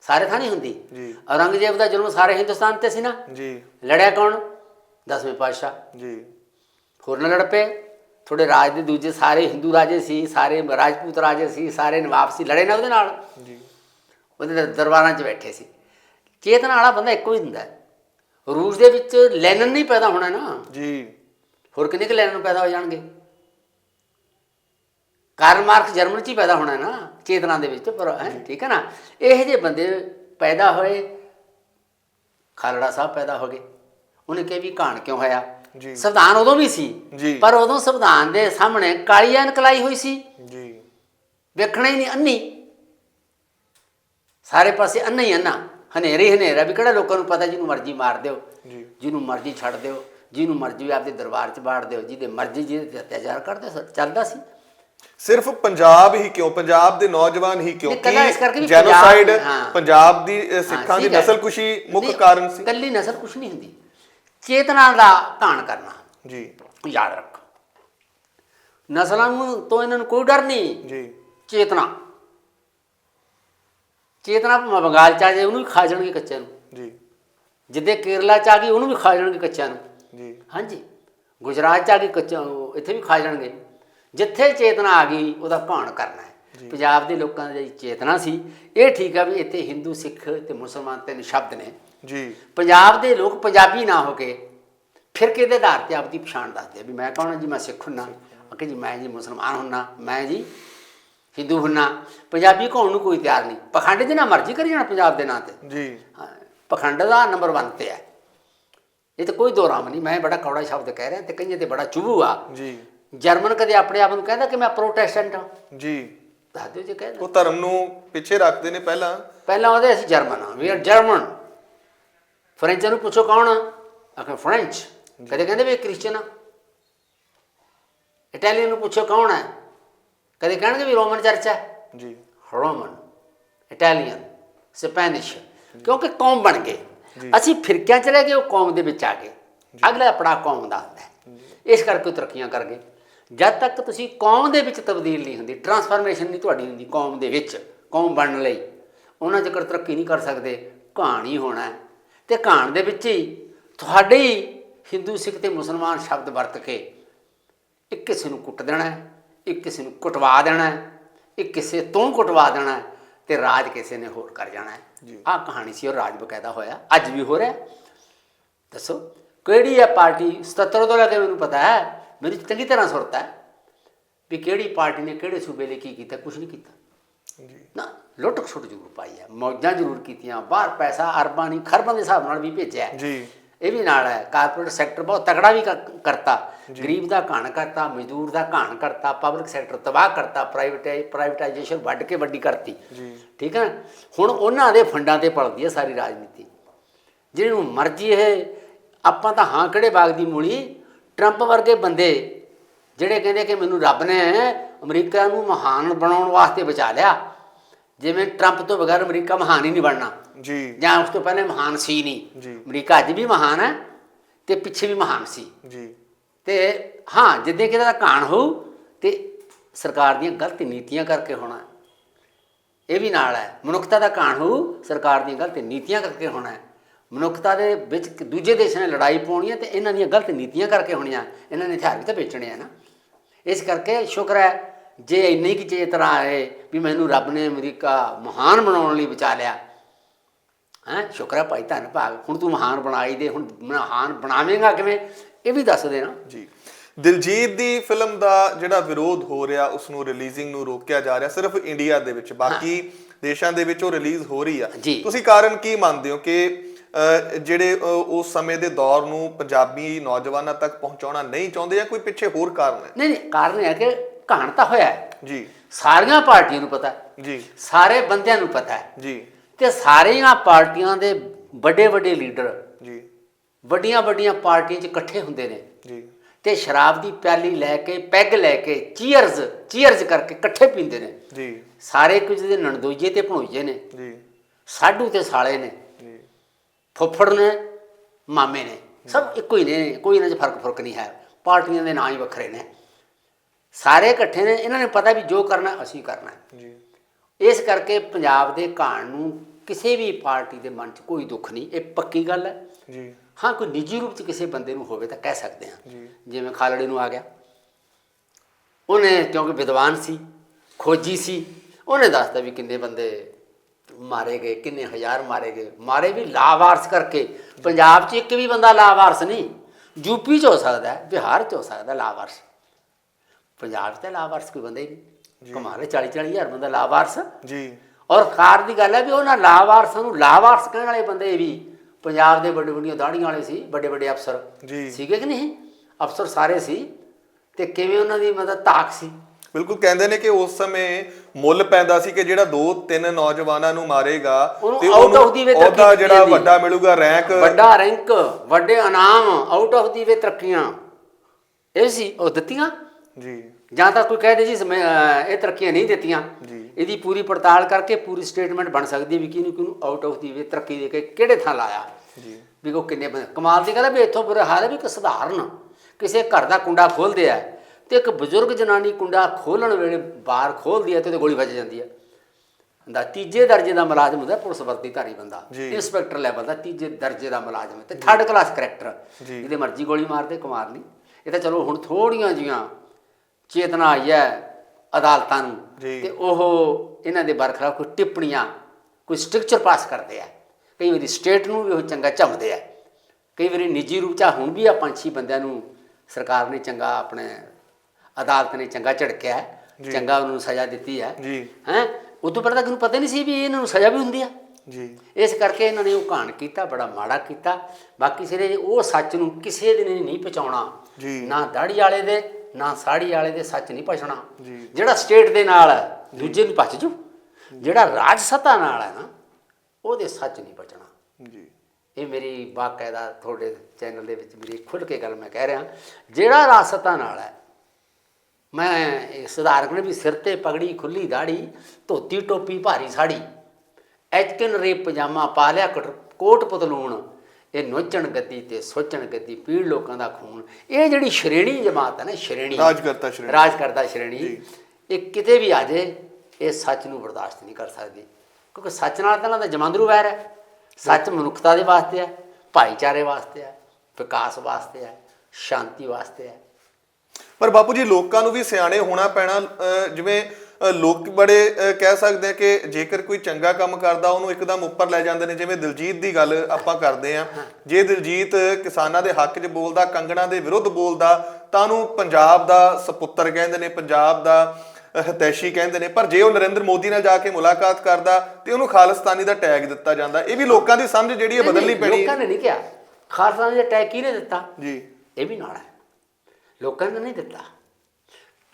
ਸਾਰੇ ਥਾਂ ਨਹੀਂ ਹੁੰਦੀ। ਜੀ। ਔਰੰਗਜ਼ੇਬ ਦਾ ਜਨਮ ਸਾਰੇ ਹਿੰਦੁਸਤਾਨ ਤੇ ਸੀ ਨਾ? ਜੀ। ਲੜਿਆ ਕੌਣ? ਦਸਵੇਂ ਪਾਤਸ਼ਾਹ। ਜੀ। ਹੋਰ ਨਾ ਲੜ ਪਏ। ਥੋੜੇ ਰਾਜ ਦੇ ਦੂਜੇ ਸਾਰੇ ਹਿੰਦੂ ਰਾਜੇ ਸੀ ਸਾਰੇ ਰਾਜਪੂਤ ਰਾਜੇ ਸੀ ਸਾਰੇ ਨਵਾਬ ਸੀ ਲੜੇ ਨਾ ਉਹਦੇ ਨਾਲ। ਜੀ। ਉਹਦੇ ਦਰ- ਦਰਬਾਰਾਂ 'ਚ ਬੈਠੇ ਸੀ। ਚੇਤਨਾ ਵਾਲਾ ਬੰਦਾ ਇੱਕੋ ਹੀ ਹੁੰਦਾ ਰੂਸ ਦੇ ਵਿੱਚ ਲੈਨਨ ਨਹੀਂ ਪੈਦਾ ਹੋਣਾ ਨਾ। ਜੀ। ਹੋਰ ਕਿੰਨੇ ਕੁ ਲੈਨਨ ਪੈਦਾ ਹੋ ਜਾਣਗੇ? ਕਾਰਲ ਮਾਰਕਸ ਜਰਮਨ 'ਚ ਹੀ ਪੈਦਾ ਹੋਣਾ ਨਾ ਚੇਤਨਾ ਦੇ ਵਿੱਚ ਪਰ ਹੈਂ, ਠੀਕ ਹੈ ਨਾ? ਇਹ ਜਿਹੇ ਬੰਦੇ ਪੈਦਾ ਹੋਏ ਖਾਲੜਾ ਸਾਹਿਬ ਪੈਦਾ ਹੋ ਗਏ। ਉਹਨੇ ਕਿਹਾ ਵੀ ਕਹਾਣ ਕਿਉਂ ਹੋਇਆ? ਜੀ। ਸੰਵਿਧਾਨ ਉਦੋਂ ਵੀ ਸੀ ਜੀ। ਪਰ ਉਦੋਂ ਸੰਵਿਧਾਨ ਦੇ ਸਾਹਮਣੇ ਕਾਲੀ ਐਨਕ ਲਾਈ ਹੋਈ ਸੀ। ਜੀ। ਵੇਖਣਾ ਹੀ ਨਹੀਂ ਅੰਨੀ ਸਾਰੇ ਪਾਸੇ ਅੰਨਾ ਹੀ ਅੰਨਾ ਹਨੇਰੇ ਹਨੇਰਾ ਵੀ ਕਿਹੜਾ ਲੋਕਾਂ ਨੂੰ ਪਤਾ ਜਿਹਨੂੰ ਮਰਜ਼ੀ ਮਾਰ ਦਿਓ ਜੀ। ਜਿਹਨੂੰ ਮਰਜ਼ੀ ਛੱਡ ਦਿਓ ਜਿਹਨੂੰ ਮਰਜ਼ੀ ਆਪਦੇ ਦਰਬਾਰ 'ਚ ਬਾੜ ਦਿਓ ਜਿਹਦੇ ਮਰਜ਼ੀ ਜਿਹਦੇ ਤੇ ਅਤਿਆਚਾਰ ਕਰਦੇ ਚੱਲਦਾ ਸੀ। ਸਿਰਫ ਪੰਜਾਬ ਹੀ ਕਿਉਂ ਪੰਜਾਬ ਦੇ ਨੌਜਵਾਨ ਹੀ ਕਿਉਂ ਵੀ ਜੈਨੋਸਾਈਡ ਪੰਜਾਬ- ਦੀ ਸਿੱਖਾਂ ਦੀ। ਨਸਲਕੁਸ਼ੀ ਮੁੱਖ ਕਾਰਨ ਸੀ। ਇਕੱਲੀ ਨਸਲ ਕੁਛ ਨਹੀਂ ਹੁੰਦੀ। ਚੇਤਨਾ ਦਾ ਘਾਣ ਕਰਨਾ। ਜੀ। ਯਾਦ ਰੱਖੋ। ਨਸਲਾਂ ਨੂੰ ਤੋਂ ਇਹਨਾਂ ਨੂੰ ਕੋਈ ਡਰ ਨਹੀਂ। ਜੀ। ਚੇਤਨਾ। ਚੇਤਨਾ ਭਾਵੇਂ ਬੰਗਾਲ ਚ ਆ ਜਾਏ ਉਹਨੂੰ ਵੀ ਖਾ ਜਾਣਗੇ ਕੱਚਿਆਂ ਨੂੰ। ਜੀ। ਜਿੱਦੇ ਕੇਰਲਾ ਚ ਆ ਗਈ ਉਹਨੂੰ ਵੀ ਖਾ ਜਾਣਗੇ ਕੱਚਿਆਂ ਨੂੰ। ਜੀ। ਹਾਂਜੀ। ਗੁਜਰਾਤ ਚ ਆ ਗਈ ਕੱਚਾ ਉਹ ਇੱਥੇ ਵੀ ਖਾ ਜਾਣਗੇ। ਜਿੱਥੇ ਚੇਤਨਾ ਆ ਗਈ ਉਹਦਾ ਭਾਣ ਕਰਨਾ ਹੈ। ਪੰਜਾਬ ਦੇ ਲੋਕਾਂ ਦੀ ਚੇਤਨਾ ਸੀ ਇਹ ਠੀਕ ਆ ਵੀ ਇੱਥੇ ਹਿੰਦੂ ਸਿੱਖ ਤੇ ਮੁਸਲਮਾਨ ਤਿੰਨ ਸ਼ਬਦ ਨੇ। ਜੀ। ਪੰਜਾਬ ਦੇ ਲੋਕ ਪੰਜਾਬੀ ਨਾ ਹੋ ਕੇ ਫਿਰ ਕਿਹਦੇ ਆਧਾਰ ਤੇ ਆਪਦੀ ਪਛਾਣ ਦੱਸਦੇ ਆ ਵੀ ਮੈਂ ਕੌਣ ਹਾਂ ਜੀ ਮੈਂ ਸਿੱਖ ਹੁੰਨਾ। ਕਿ ਜੀ ਮੈਂ ਜੀ ਮੁਸਲਮਾਨ ਹੁੰਨਾ। ਮੈਂ ਜੀ ਹਿੰਦੂ ਹੁੰਨਾ। ਪੰਜਾਬੀ ਕੌਣ ਨੂੰ ਕੋਈ ਤਿਆਰ ਨਹੀਂ। ਪਖੰਡ ਜਿੰਨਾ ਮਰਜ਼ੀ ਕਰੀ ਜਾਣਾ ਪੰਜਾਬ ਦੇ ਨਾਂ ਤੇ। ਜੀ। ਹਾਂ, ਪਖੰਡ ਦਾ ਨੰਬਰ 1 ਤੇ ਹੈ। ਇਹ ਤਾਂ ਕੋਈ ਦੋਰਾਮ ਨਹੀਂ। ਮੈਂ ਬੜਾ ਕੌੜਾ ਸ਼ਬਦ ਕਹਿ ਰਿਹਾ ਤੇ ਕਈਆਂ ਤੇ ਬੜਾ ਚੁਭੂ ਆ। ਜੀ। ਜਰਮਨ ਕਦੇ ਆਪਣੇ ਆਪ ਨੂੰ ਕਹਿੰਦਾ ਕਿ ਮੈਂ ਪ੍ਰੋਟੈਸਟੈਂਟ ਹਾਂ? ਜੀ। ਦੱਸ ਦਿਓ ਜੇ ਕਹਿੰਦਾ। ਉਹ ਧਰਮ ਨੂੰ ਪਿੱਛੇ ਰੱਖਦੇ ਨੇ ਪਹਿਲਾਂ। ਪਹਿਲਾਂ ਉਹਦੇ ਅਸੀਂ ਜਰਮਨ ਆ ਵੀ ਆਰ ਜਰਮਨ ਫ੍ਰੈਂਚਾਂ ਨੂੰ ਪੁੱਛੋ ਕੌਣ ਆ? ਆਖੇ ਫ੍ਰੈਂਚ ਕਦੇ ਕਹਿੰਦੇ ਵੀ ਕ੍ਰਿਸਚੀਅਨ ਆ? ਇਟਾਲੀਅਨ ਨੂੰ ਪੁੱਛੋ ਕੌਣ ਹੈ? ਕਦੇ ਕਹਿਣਗੇ ਵੀ ਰੋਮਨ ਚਰਚ ਹੈ? ਜੀ। ਰੋਮਨ ਇਟਾਲੀਅਨ ਸਪੈਨਿਸ਼ ਕਿਉਂਕਿ ਕੌਮ ਬਣ ਗਏ। ਅਸੀਂ ਫਿਰਕਿਆਂ ਚਲੇ ਗਏ ਉਹ ਕੌਮ ਦੇ ਵਿੱਚ ਆ ਗਏ। ਅਗਲਾ ਆਪਣਾ ਕੌਮ ਦਾ ਹੁੰਦਾ ਹੈ। ਇਸ ਕਰਕੇ ਤਰੱਕੀਆਂ ਕਰ ਗਏ। ਜਦ ਤੱਕ ਤੁਸੀਂ ਕੌਮ ਦੇ ਵਿੱਚ ਤਬਦੀਲ ਨਹੀਂ ਹੁੰਦੀ ਟਰਾਂਸਫਰਮੇਸ਼ਨ ਨਹੀਂ ਤੁਹਾਡੀ ਹੁੰਦੀ ਕੌਮ ਦੇ ਵਿੱਚ ਕੌਮ ਬਣਨ ਲਈ ਉਹਨਾਂ ਚਿਰ ਤਰੱਕੀ ਨਹੀਂ ਕਰ ਸਕਦੇ ਕਹਾਣੀ ਹੋਣਾ। ਤੇ ਕਹਾਣ ਦੇ ਵਿੱਚ ਹੀ ਤੁਹਾਡੇ ਹੀ ਹਿੰਦੂ ਸਿੱਖ ਤੇ ਮੁਸਲਮਾਨ ਸ਼ਬਦ ਵਰਤ ਕੇ ਇੱਕ ਕਿਸੇ ਨੂੰ ਕੁੱਟ ਦੇਣਾ ਹੈ। ਇੱਕ ਕਿਸੇ ਨੂੰ ਕੁਟਵਾ ਦੇਣਾ ਇੱਕ ਕਿਸੇ ਤੋਂ ਕੁਟਵਾ ਦੇਣਾ ਤੇ ਰਾਜ ਕਿਸੇ ਨੇ ਹੋਰ ਕਰ ਜਾਣਾ ਹੈ। ਆਹ ਕਹਾਣੀ ਸੀ ਔਰ ਰਾਜ ਬਕਾਇਦਾ ਹੋਇਆ ਅੱਜ ਵੀ ਹੋ ਰਿਹਾ। ਦੱਸੋ ਕਿਹੜੀ ਹੈ ਪਾਰਟੀ 77 ਤੋਂ ਲੈ ਕੇ ਮੈਨੂੰ ਪਤਾ ਹੈ ਮੈਨੂੰ ਚੰਗੀ ਤਰ੍ਹਾਂ ਸੁਰਤ ਹੈ ਵੀ ਕਿਹੜੀ ਪਾਰਟੀ ਨੇ ਕਿਹੜੇ ਸੂਬੇ ਲਈ ਕੀ ਕੀਤਾ ਕੁਝ ਨਹੀਂ ਕੀਤਾ ਜੀ ਨਾ ਲੁੱਟ ਖਸੁੱਟ ਜ਼ਰੂਰ ਪਾਈ ਹੈ ਮੌਜਾਂ ਜ਼ਰੂਰ ਕੀਤੀਆਂ ਬਾਹਰ ਪੈਸਾ ਅਰਬਾਂ ਨਹੀਂ ਖਰਬਾਂ ਦੇ ਹਿਸਾਬ ਨਾਲ ਵੀ ਭੇਜਿਆ। ਜੀ ਇਹ ਵੀ ਨਾਲ ਹੈ ਕਾਰਪੋਰੇਟ ਸੈਕਟਰ ਬਹੁਤ ਤਕੜਾ ਵੀ ਕਰਤਾ। ਗਰੀਬ ਦਾ ਘਾਣ ਕਰਤਾ ਮਜ਼ਦੂਰ ਦਾ ਘਾਣ ਕਰਤਾ ਪਬਲਿਕ ਸੈਕਟਰ ਤਬਾਹ ਕਰਤਾ ਪ੍ਰਾਈਵੇਟਾਈ ਪ੍ਰਾਈਵੇਟਾਈਜੇਸ਼ਨ ਵੱਡ ਕੇ ਵੱਡੀ ਕਰਤੀ। ਜੀ। ਠੀਕ ਹੈ ਨਾ? ਹੁਣ ਉਹਨਾਂ ਦੇ ਫੰਡਾਂ ਤੇ ਪਲਦੀ ਹੈ ਸਾਰੀ ਰਾਜਨੀਤੀ। ਜਿਹਨੂੰ ਮਰਜ਼ੀ ਇਹ ਆਪਾਂ ਤਾਂ ਹਾਂ ਕਿਹੜੇ ਬਾਗ ਦੀ ਮੂਲੀ? ਟਰੰਪ ਵਰਗੇ ਬੰਦੇ ਜਿਹੜੇ ਕਹਿੰਦੇ ਕਿ ਮੈਨੂੰ ਰੱਬ ਨੇ ਅਮਰੀਕਾ ਨੂੰ ਮਹਾਨ ਬਣਾਉਣ ਵਾਸਤੇ ਬਚਾ ਲਿਆ। ਜਿਵੇਂ ਟਰੰਪ ਤੋਂ ਬਗੈਰ ਅਮਰੀਕਾ ਮਹਾਨ ਹੀ ਨਹੀਂ ਬਣਨਾ। ਜੀ। ਜਾਂ ਉਸ ਤੋਂ ਪਹਿਲੇ ਮਹਾਨ ਸੀ ਨਹੀਂ। ਜੀ। ਅਮਰੀਕਾ ਅੱਜ ਵੀ ਮਹਾਨ ਹੈ ਤੇ ਪਿੱਛੇ ਵੀ ਮਹਾਨ ਸੀ। ਜੀ। ਤੇ ਹਾਂ ਜਿੱਦੇ ਕਿਤੇ ਦਾ ਕਾਣ ਹੋਊ ਤੇ ਸਰਕਾਰ ਦੀਆਂ ਗਲਤ ਨੀਤੀਆਂ ਕਰਕੇ ਹੋਣਾ। ਇਹ ਵੀ ਨਾਲ ਹੈ। ਮਨੁੱਖਤਾ ਦਾ ਕਾਣ ਹੋਊ ਸਰਕਾਰ ਦੀਆਂ ਗਲਤ ਨੀਤੀਆਂ ਕਰਕੇ ਹੋਣਾ ਹੈ। ਮਨੁੱਖਤਾ ਦੇ ਵਿੱਚ ਦੂਜੇ ਦੇਸ਼ਾਂ ਨੇ ਲੜਾਈ ਪਾਉਣੀ ਹੈ ਤੇ ਇਹਨਾਂ ਦੀਆਂ ਗਲਤ ਨੀਤੀਆਂ ਕਰਕੇ ਹੋਣੀਆਂ। ਇਹਨਾਂ ਨੇ ਹਥਿਆਰ ਵੀ ਤਾਂ ਵੇਚਣੇ ਆ ਨਾ। ਇਸ ਕਰਕੇ ਸ਼ੁਕਰ ਹੈ ਜੇ ਇੰਨੀ ਕੀ ਚੇਤਨਾ ਹੈ ਵੀ ਮੈਨੂੰ ਰੱਬ ਨੇ ਅਮਰੀਕਾ ਮਹਾਨ ਬਣਾਉਣ ਲਈ ਬਚਾ ਲਿਆ। ਹੈਂ ਸ਼ੁਕਰ ਹੈ ਭਾਈ ਧੰਨ ਭਾਗ। ਹੁਣ ਤੂੰ ਮਹਾਨ ਬਣਾਈ ਦੇ ਹੁਣ ਮਹਾਨ ਬਣਾਵੇਂਗਾ ਕਿਵੇਂ? ਇਹ ਵੀ ਦੱਸ ਦੇ ਨਾ ਜੀ। ਦਿਲਜੀਤ ਦੀ ਫਿਲਮ ਦਾ ਜਿਹੜਾ ਵਿਰੋਧ ਹੋ ਰਿਹਾ ਉਸ ਨੂੰ ਰਿਲੀਜ਼ਿੰਗ ਨੂੰ ਰੋਕਿਆ ਜਾ ਰਿਹਾ ਸਿਰਫ ਇੰਡੀਆ ਦੇ ਵਿੱਚ ਬਾਕੀ ਦੇਸ਼ਾਂ ਦੇ ਵਿੱਚ ਉਹ ਰਿਲੀਜ਼ ਹੋ ਰਹੀ ਆ। ਤੁਸੀਂ ਕਾਰਨ ਕੀ ਮੰਨਦੇ ਹੋ ਕਿ ਜਿਹੜੇ ਉਸ ਸਮੇਂ ਦੇ ਦੌਰ ਨੂੰ ਪੰਜਾਬੀ ਨੌਜਵਾਨਾਂ ਤੱਕ ਪਹੁੰਚਾਉਣਾ ਨਹੀਂ ਚਾਹੁੰਦੇ ਜਾਂ ਕੋਈ ਪਿੱਛੇ ਹੋਰ ਕਾਰਨ ਹੈ? ਨਹੀਂ ਨਹੀਂ ਕਾਰਨ ਹੈ ਕਿ ਕਹਾਣ ਤਾਂ ਹੋਇਆ ਹੈ। ਜੀ। ਸਾਰੀਆਂ ਪਾਰਟੀਆਂ ਨੂੰ ਪਤਾ ਜੀ। ਸਾਰੇ ਬੰਦਿਆਂ ਨੂੰ ਪਤਾ ਹੈ। ਜੀ। ਤੇ ਸਾਰੀਆਂ ਪਾਰਟੀਆਂ ਦੇ ਵੱਡੇ ਵੱਡੇ ਲੀਡਰ ਜੀ। ਵੱਡੀਆਂ ਵੱਡੀਆਂ ਪਾਰਟੀਆਂ 'ਚ ਇਕੱਠੇ ਹੁੰਦੇ ਨੇ। ਜੀ। ਤੇ ਸ਼ਰਾਬ ਦੀ ਪਿਆਲੀ ਲੈ ਕੇ ਪੈਗ ਲੈ ਕੇ ਚੀਅਰਸ ਚੀਅਰਸ ਕਰਕੇ ਇਕੱਠੇ ਪੀਂਦੇ ਨੇ। ਜੀ। ਸਾਰੇ ਦੂਜੇ ਦੇ ਨਣਦੋਈਏ ਤੇ ਭਣੋਈਏ ਨੇ। ਜੀ। ਸਾਡੂ ਤੇ ਸਾਲੇ ਨੇ। ਜੀ। ਫੁੱਫੜ ਨੇ ਮਾਮੇ ਨੇ। ਸਭ ਇੱਕੋ ਹੀ ਨੇ। ਕੋਈ ਇਹਨਾਂ 'ਚ ਫ਼ਰਕ ਫ਼ਰਕ ਨਹੀਂ ਹੈ। ਪਾਰਟੀਆਂ ਦੇ ਨਾਂ ਹੀ ਵੱਖਰੇ ਨੇ। ਸਾਰੇ ਇਕੱਠੇ ਨੇ ਇਹਨਾਂ ਨੇ ਪਤਾ ਵੀ ਜੋ ਕਰਨਾ ਅਸੀਂ ਕਰਨਾ ਹੈ। ਜੀ। ਇਸ ਕਰਕੇ ਪੰਜਾਬ ਦੇ ਘਾਣ ਨੂੰ ਕਿਸੇ ਵੀ ਪਾਰਟੀ ਦੇ ਮਨ 'ਚ ਕੋਈ ਦੁੱਖ ਨਹੀਂ ਇਹ ਪੱਕੀ ਗੱਲ ਹੈ। ਜੀ। ਹਾਂ ਕੋਈ ਨਿੱਜੀ ਰੂਪ 'ਚ ਕਿਸੇ ਬੰਦੇ ਨੂੰ ਹੋਵੇ ਤਾਂ ਕਹਿ ਸਕਦੇ ਹਾਂ। ਜਿਵੇਂ ਖਾਲੜੇ ਨੂੰ ਆ ਗਿਆ। ਉਹਨੇ ਕਿਉਂਕਿ ਵਿਦਵਾਨ ਸੀ ਖੋਜੀ ਸੀ ਉਹਨੇ ਦੱਸਤਾ ਵੀ ਕਿੰਨੇ ਬੰਦੇ ਮਾਰੇ ਗਏ ਕਿੰਨੇ ਹਜ਼ਾਰ ਮਾਰੇ ਗਏ। ਮਾਰੇ ਵੀ ਲਾਵਾਰਸ ਕਰਕੇ। ਪੰਜਾਬ 'ਚ ਇੱਕ ਵੀ ਬੰਦਾ ਲਾਵਾਰਸ ਨਹੀਂ ਯੂਪੀ 'ਚ ਹੋ ਸਕਦਾ ਬਿਹਾਰ 'ਚ ਹੋ ਸਕਦਾ ਲਾਵਾਰਸ। ਪੰਜਾਬ 'ਚ ਤਾਂ ਲਾਵਾਰਸ ਕੋਈ ਬੰਦਾ ਹੀ ਨਹੀਂ। ਕਮਾਲੇ 40 40 ਹਜ਼ਾਰ ਬੰਦਾ ਲਾਵਾਰਸ। ਜੀ। ਔਰ ਖਾਰ ਦੀ ਗੱਲ ਹੈ ਵੀ ਉਹਨਾਂ ਲਾਵਾਰਸਾਂ ਨੂੰ ਲਾਵਾਰਸ ਕਹਿਣ ਵਾਲੇ ਬੰਦੇ ਵੀ ਪੰਜਾਬ ਦੇ ਵੱਡੇ ਵੱਡੀਆਂ ਦਾੜੀਆਂ ਵਾਲੇ ਸੀ ਵੱਡੇ ਵੱਡੇ ਅਫਸਰ। ਜੀ। ਸੀਗੇ ਕਿ ਨਹੀਂ? ਅਫਸਰ ਸਾਰੇ ਸੀ। ਤੇ ਕਿਵੇਂ ਉਹਨਾਂ ਦੀ ਮਤਲਬ ਤਾਕ ਸੀ? ਬਿਲਕੁਲ ਕਹਿੰਦੇ ਨੇ ਕਿ ਉਸ ਸਮੇਂ ਮੁੱਲ ਪੈਂਦਾ ਸੀ ਕਿ ਜਿਹੜਾ ਦੋ ਤਿੰਨ ਨੌਜਵਾਨਾਂ ਨੂੰ ਮਾਰੇਗਾ ਉਹਨੂੰ ਤੇ ਤਰੱਕੀ ਉਹਦਾ ਜਿਹੜਾ। ਵੱਡਾ ਮਿਲੂਗਾ ਰੈਂਕ। ਵੱਡਾ ਰੈਂਕ ਵੱਡੇ ਇਨਾਮ ਆਊਟ ਆਫ ਦੀ ਵੇ ਤਰੱਕੀਆਂ। ਇਹ ਸੀ ਉਹ ਦਿੱਤੀਆਂ। ਜੀ। ਜਾਂ ਤਾਂ ਕੋਈ ਕਹਿ ਦੇ ਜੀ ਸਮੇਂ, ਅਹ, ਇਹ ਤਰੱਕੀਆਂ ਨਹੀਂ ਦਿੱਤੀਆਂ। ਜੀ। ਇਹਦੀ ਪੂਰੀ ਪੜਤਾਲ ਕਰਕੇ ਪੂਰੀ ਸਟੇਟਮੈਂਟ ਬਣ ਸਕਦੀ ਹੈ ਵੀ ਕਿਹਨੂੰ ਕਿਹਨੂੰ ਆਊਟ ਆਫ ਦੀ ਵੇ ਤਰੱਕੀ ਦੇ ਕੇ ਕਿਹੜੇ ਥਾਂ ਲਾਇਆ। ਜੀ। ਵੀ ਉਹ ਕਿੰਨੇ ਬੰਦੇ ਕਮਾਲ ਦੀ ਗੱਲ ਹੈ ਵੀ ਇੱਥੋਂ ਬੁਰਾ ਹਾਲ ਹੈ ਵੀ ਇੱਕ ਸਧਾਰਨ ਕਿਸੇ ਘਰ ਦਾ ਕੁੰਡਾ ਖੋਲਦੇ ਆ ਤੇ ਇੱਕ ਬਜ਼ੁਰਗ ਜਨਾਨੀ ਕੁੰਡਾ ਖੋਲਣ ਵੇਲੇ ਬਾਹਰ ਖੋਲਦੀ ਹੈ ਤੇ ਉਹਦੇ ਗੋਲੀ ਵੱਜ ਜਾਂਦੀ ਹੈ। ਦਾ ਤੀਜੇ ਦਰਜੇ ਦਾ ਮੁਲਾਜ਼ਮ ਹੁੰਦਾ ਪੁਲਿਸ ਵਰਦੀ ਧਾਰੀ ਬੰਦਾ। ਜੀ। ਇੰਸਪੈਕਟਰ ਲੈਵਲ ਦਾ ਤੀਜੇ ਦਰਜੇ ਦਾ ਮੁਲਾਜ਼ਮ ਹੈ ਤੇ ਥਰਡ ਕਲਾਸ ਕਰੈਕਟਰ ਜੀ। ਜਿਹਦੇ ਮਰਜ਼ੀ ਗੋਲੀ ਮਾਰਦੇ ਕੁਮਾਰ ਨਹੀਂ। ਇਹ ਤਾਂ ਚਲੋ ਹੁਣ ਥੋੜੀਆਂ ਜੀਆਂ ਚੇਤਨਾ ਆਈ ਹੈ ਅਦਾਲਤਾਂ ਨੂੰ। ਤੇ ਉਹ ਇਹਨਾਂ ਦੇ ਬਰਖਲਾਫ ਕੋਈ ਟਿੱਪਣੀਆਂ ਕੋਈ ਸਟ੍ਰਕਚਰ ਪਾਸ ਕਰਦੇ ਆ। ਕਈ ਵਾਰੀ ਸਟੇਟ ਨੂੰ ਵੀ ਉਹ ਚੰਗਾ ਝਮਦੇ ਆ। ਕਈ ਵਾਰੀ ਨਿੱਜੀ ਰੂਪ ਚ ਹੁਣ ਵੀ ਆ ਪੰਜ ਛੇ ਬੰਦਿਆਂ ਨੂੰ ਸਰਕਾਰ ਨੇ ਚੰਗਾ ਆਪਣੇ ਅਦਾਲਤ ਨੇ ਚੰਗਾ ਝੜਕਿਆ। ਚੰਗਾ ਉਹਨਾਂ ਨੂੰ ਸਜ਼ਾ ਦਿੱਤੀ ਹੈ। ਜੀ। ਹੈ? ਉਦੋਂ ਪਹਿਲਾਂ ਤਾਂ ਕਿਨੂੰ ਪਤਾ ਨਹੀਂ ਸੀ ਵੀ ਇਹਨਾਂ ਨੂੰ ਸਜ਼ਾ ਵੀ ਹੁੰਦੀ ਆ। ਜੀ। ਇਸ ਕਰਕੇ ਇਹਨਾਂ ਨੇ ਉਹ ਕਾਂਡ ਕੀਤਾ ਬੜਾ ਮਾੜਾ ਕੀਤਾ। ਬਾਕੀ ਸਿਰੇ ਉਹ ਸੱਚ ਨੂੰ ਕਿਸੇ ਦੇ ਨੇ ਨਹੀਂ ਪਹੁੰਚਾਉਣਾ ਜੀ। ਨਾ ਦਾੜੀ ਵਾਲੇ ਦੇ ਨਾ ਸਾੜੀ ਵਾਲੇ ਦੇ ਸੱਚ ਨਹੀਂ ਜੀ। ਜਿਹੜਾ ਸਟੇਟ ਦੇ ਨਾਲ ਹੈ, ਦੂਜੇ ਨੂੰ ਪਹੁੰਚ ਜੂ। ਜਿਹੜਾ ਰਾਜ ਸੱਤਾ ਨਾਲ ਹੈ ਨਾ ਉਹਦੇ ਸੱਚ ਨਹੀਂ ਜੀ। ਇਹ ਮੇਰੀ ਬਾਕਾਇਦਾ ਤੁਹਾਡੇ ਚੈਨਲ ਦੇ ਵਿੱਚ ਮੇਰੀ ਖੁੱਲ੍ਹ ਕੇ ਗੱਲ ਮੈਂ ਕਹਿ ਰਿਹਾ। ਜਿਹੜਾ ਰਾਜ ਸੱਤਾ ਨਾਲ ਹੈ ਮੈਂ ਸੁਧਾਰਕ ਨੇ ਵੀ ਸਿਰ ਤੇ ਪਗੜੀ ਖੁੱਲੀ ਦਾੜੀ ਧੋਤੀ ਟੋਪੀ ਭਾਰੀ ਸਾੜੀ ਐਚਕਨ ਰੇ ਪਜਾਮਾ ਪਾ ਲਿਆ ਕਟ- ਕੋਟ ਇਹ ਨੋਚਣ ਗੱਦੀ ਤੇ ਸੋਚਣ ਗੱਦੀ ਪੀੜ ਲੋਕਾਂ ਦਾ ਖੂਨ ਇਹ ਜਿਹੜੀ ਸ਼੍ਰੇਣੀ ਜਮਾਤ ਹੈ ਨਾ ਸ਼੍ਰੇਣੀ। ਰਾਜ ਕਰਤਾ ਸ਼੍ਰੇਣੀ। ਰਾਜ ਕਰਤਾ ਸ਼੍ਰੇਣੀ। ਇਹ ਕਿਤੇ ਵੀ ਆ ਜੇ ਇਹ ਸੱਚ ਨੂੰ ਬਰਦਾਸ਼ਤ ਨਹੀਂ ਕਰ ਸਕਦੀ। ਕਿਉਂਕਿ ਸੱਚ ਨਾਲ ਤਾਂ ਇਹਨਾਂ ਦਾ ਜਮਾਂਦਰੂ ਵੈਰ ਹੈ। ਸੱਚ ਮਨੁੱਖਤਾ ਦੇ ਵਾਸਤੇ ਹੈ ਭਾਈਚਾਰੇ ਵਾਸਤੇ ਹੈ ਵਿਕਾਸ ਵਾਸਤੇ ਹੈ ਸ਼ਾਂਤੀ ਵਾਸਤੇ ਹੈ। ਪਰ ਬਾਪੂ ਜੀ ਲੋਕਾਂ ਨੂੰ ਵੀ ਸਿਆਣੇ ਹੋਣਾ ਪੈਣਾ ਜਿਵੇਂ ਲੋਕ ਬੜੇ ਕਹਿ ਸਕਦੇ ਆ ਕਿ ਜੇਕਰ ਕੋਈ ਚੰਗਾ ਕੰਮ ਕਰਦਾ ਉਹਨੂੰ ਇੱਕਦਮ ਉੱਪਰ ਲੈ ਜਾਂਦੇ ਨੇ ਜਿਵੇਂ ਦਿਲਜੀਤ ਦੀ ਗੱਲ ਆਪਾਂ ਕਰਦੇ ਆ। ਜੇ ਦਿਲਜੀਤ ਕਿਸਾਨਾਂ ਦੇ ਹੱਕ 'ਚ ਬੋਲਦਾ ਕੰਗਣਾ ਦੇ ਵਿਰੁੱਧ ਬੋਲਦਾ ਤਾਂ ਉਹਨੂੰ ਪੰਜਾਬ ਦਾ ਸਪੁੱਤਰ ਕਹਿੰਦੇ ਨੇ ਪੰਜਾਬ ਦਾ ਹਤੈਸ਼ੀ ਕਹਿੰਦੇ ਨੇ। ਪਰ ਜੇ ਉਹ ਨਰਿੰਦਰ ਮੋਦੀ ਨਾਲ ਜਾ ਕੇ ਮੁਲਾਕਾਤ ਕਰਦਾ ਤੇ ਉਹਨੂੰ ਖਾਲਿਸਤਾਨੀ ਦਾ ਟੈਗ ਦਿੱਤਾ ਜਾਂਦਾ। ਇਹ ਵੀ ਲੋਕਾਂ ਦੀ ਸਮਝ ਜਿਹੜੀ ਹੈ ਬਦਲਣੀ ਪੈਣੀ। ਲੋਕਾਂ ਨੇ ਨਹੀਂ ਕਿਹਾ। ਖਾਲਸਾ ਨੇ ਟੈਗ ਕਿਹਨੇ ਦਿੱਤਾ? ਜੀ। ਇਹ ਵੀ ਨਾਲ ਹੈ। ਲੋਕਾਂ ਨੇ ਨਹੀਂ ਦਿੱਤਾ।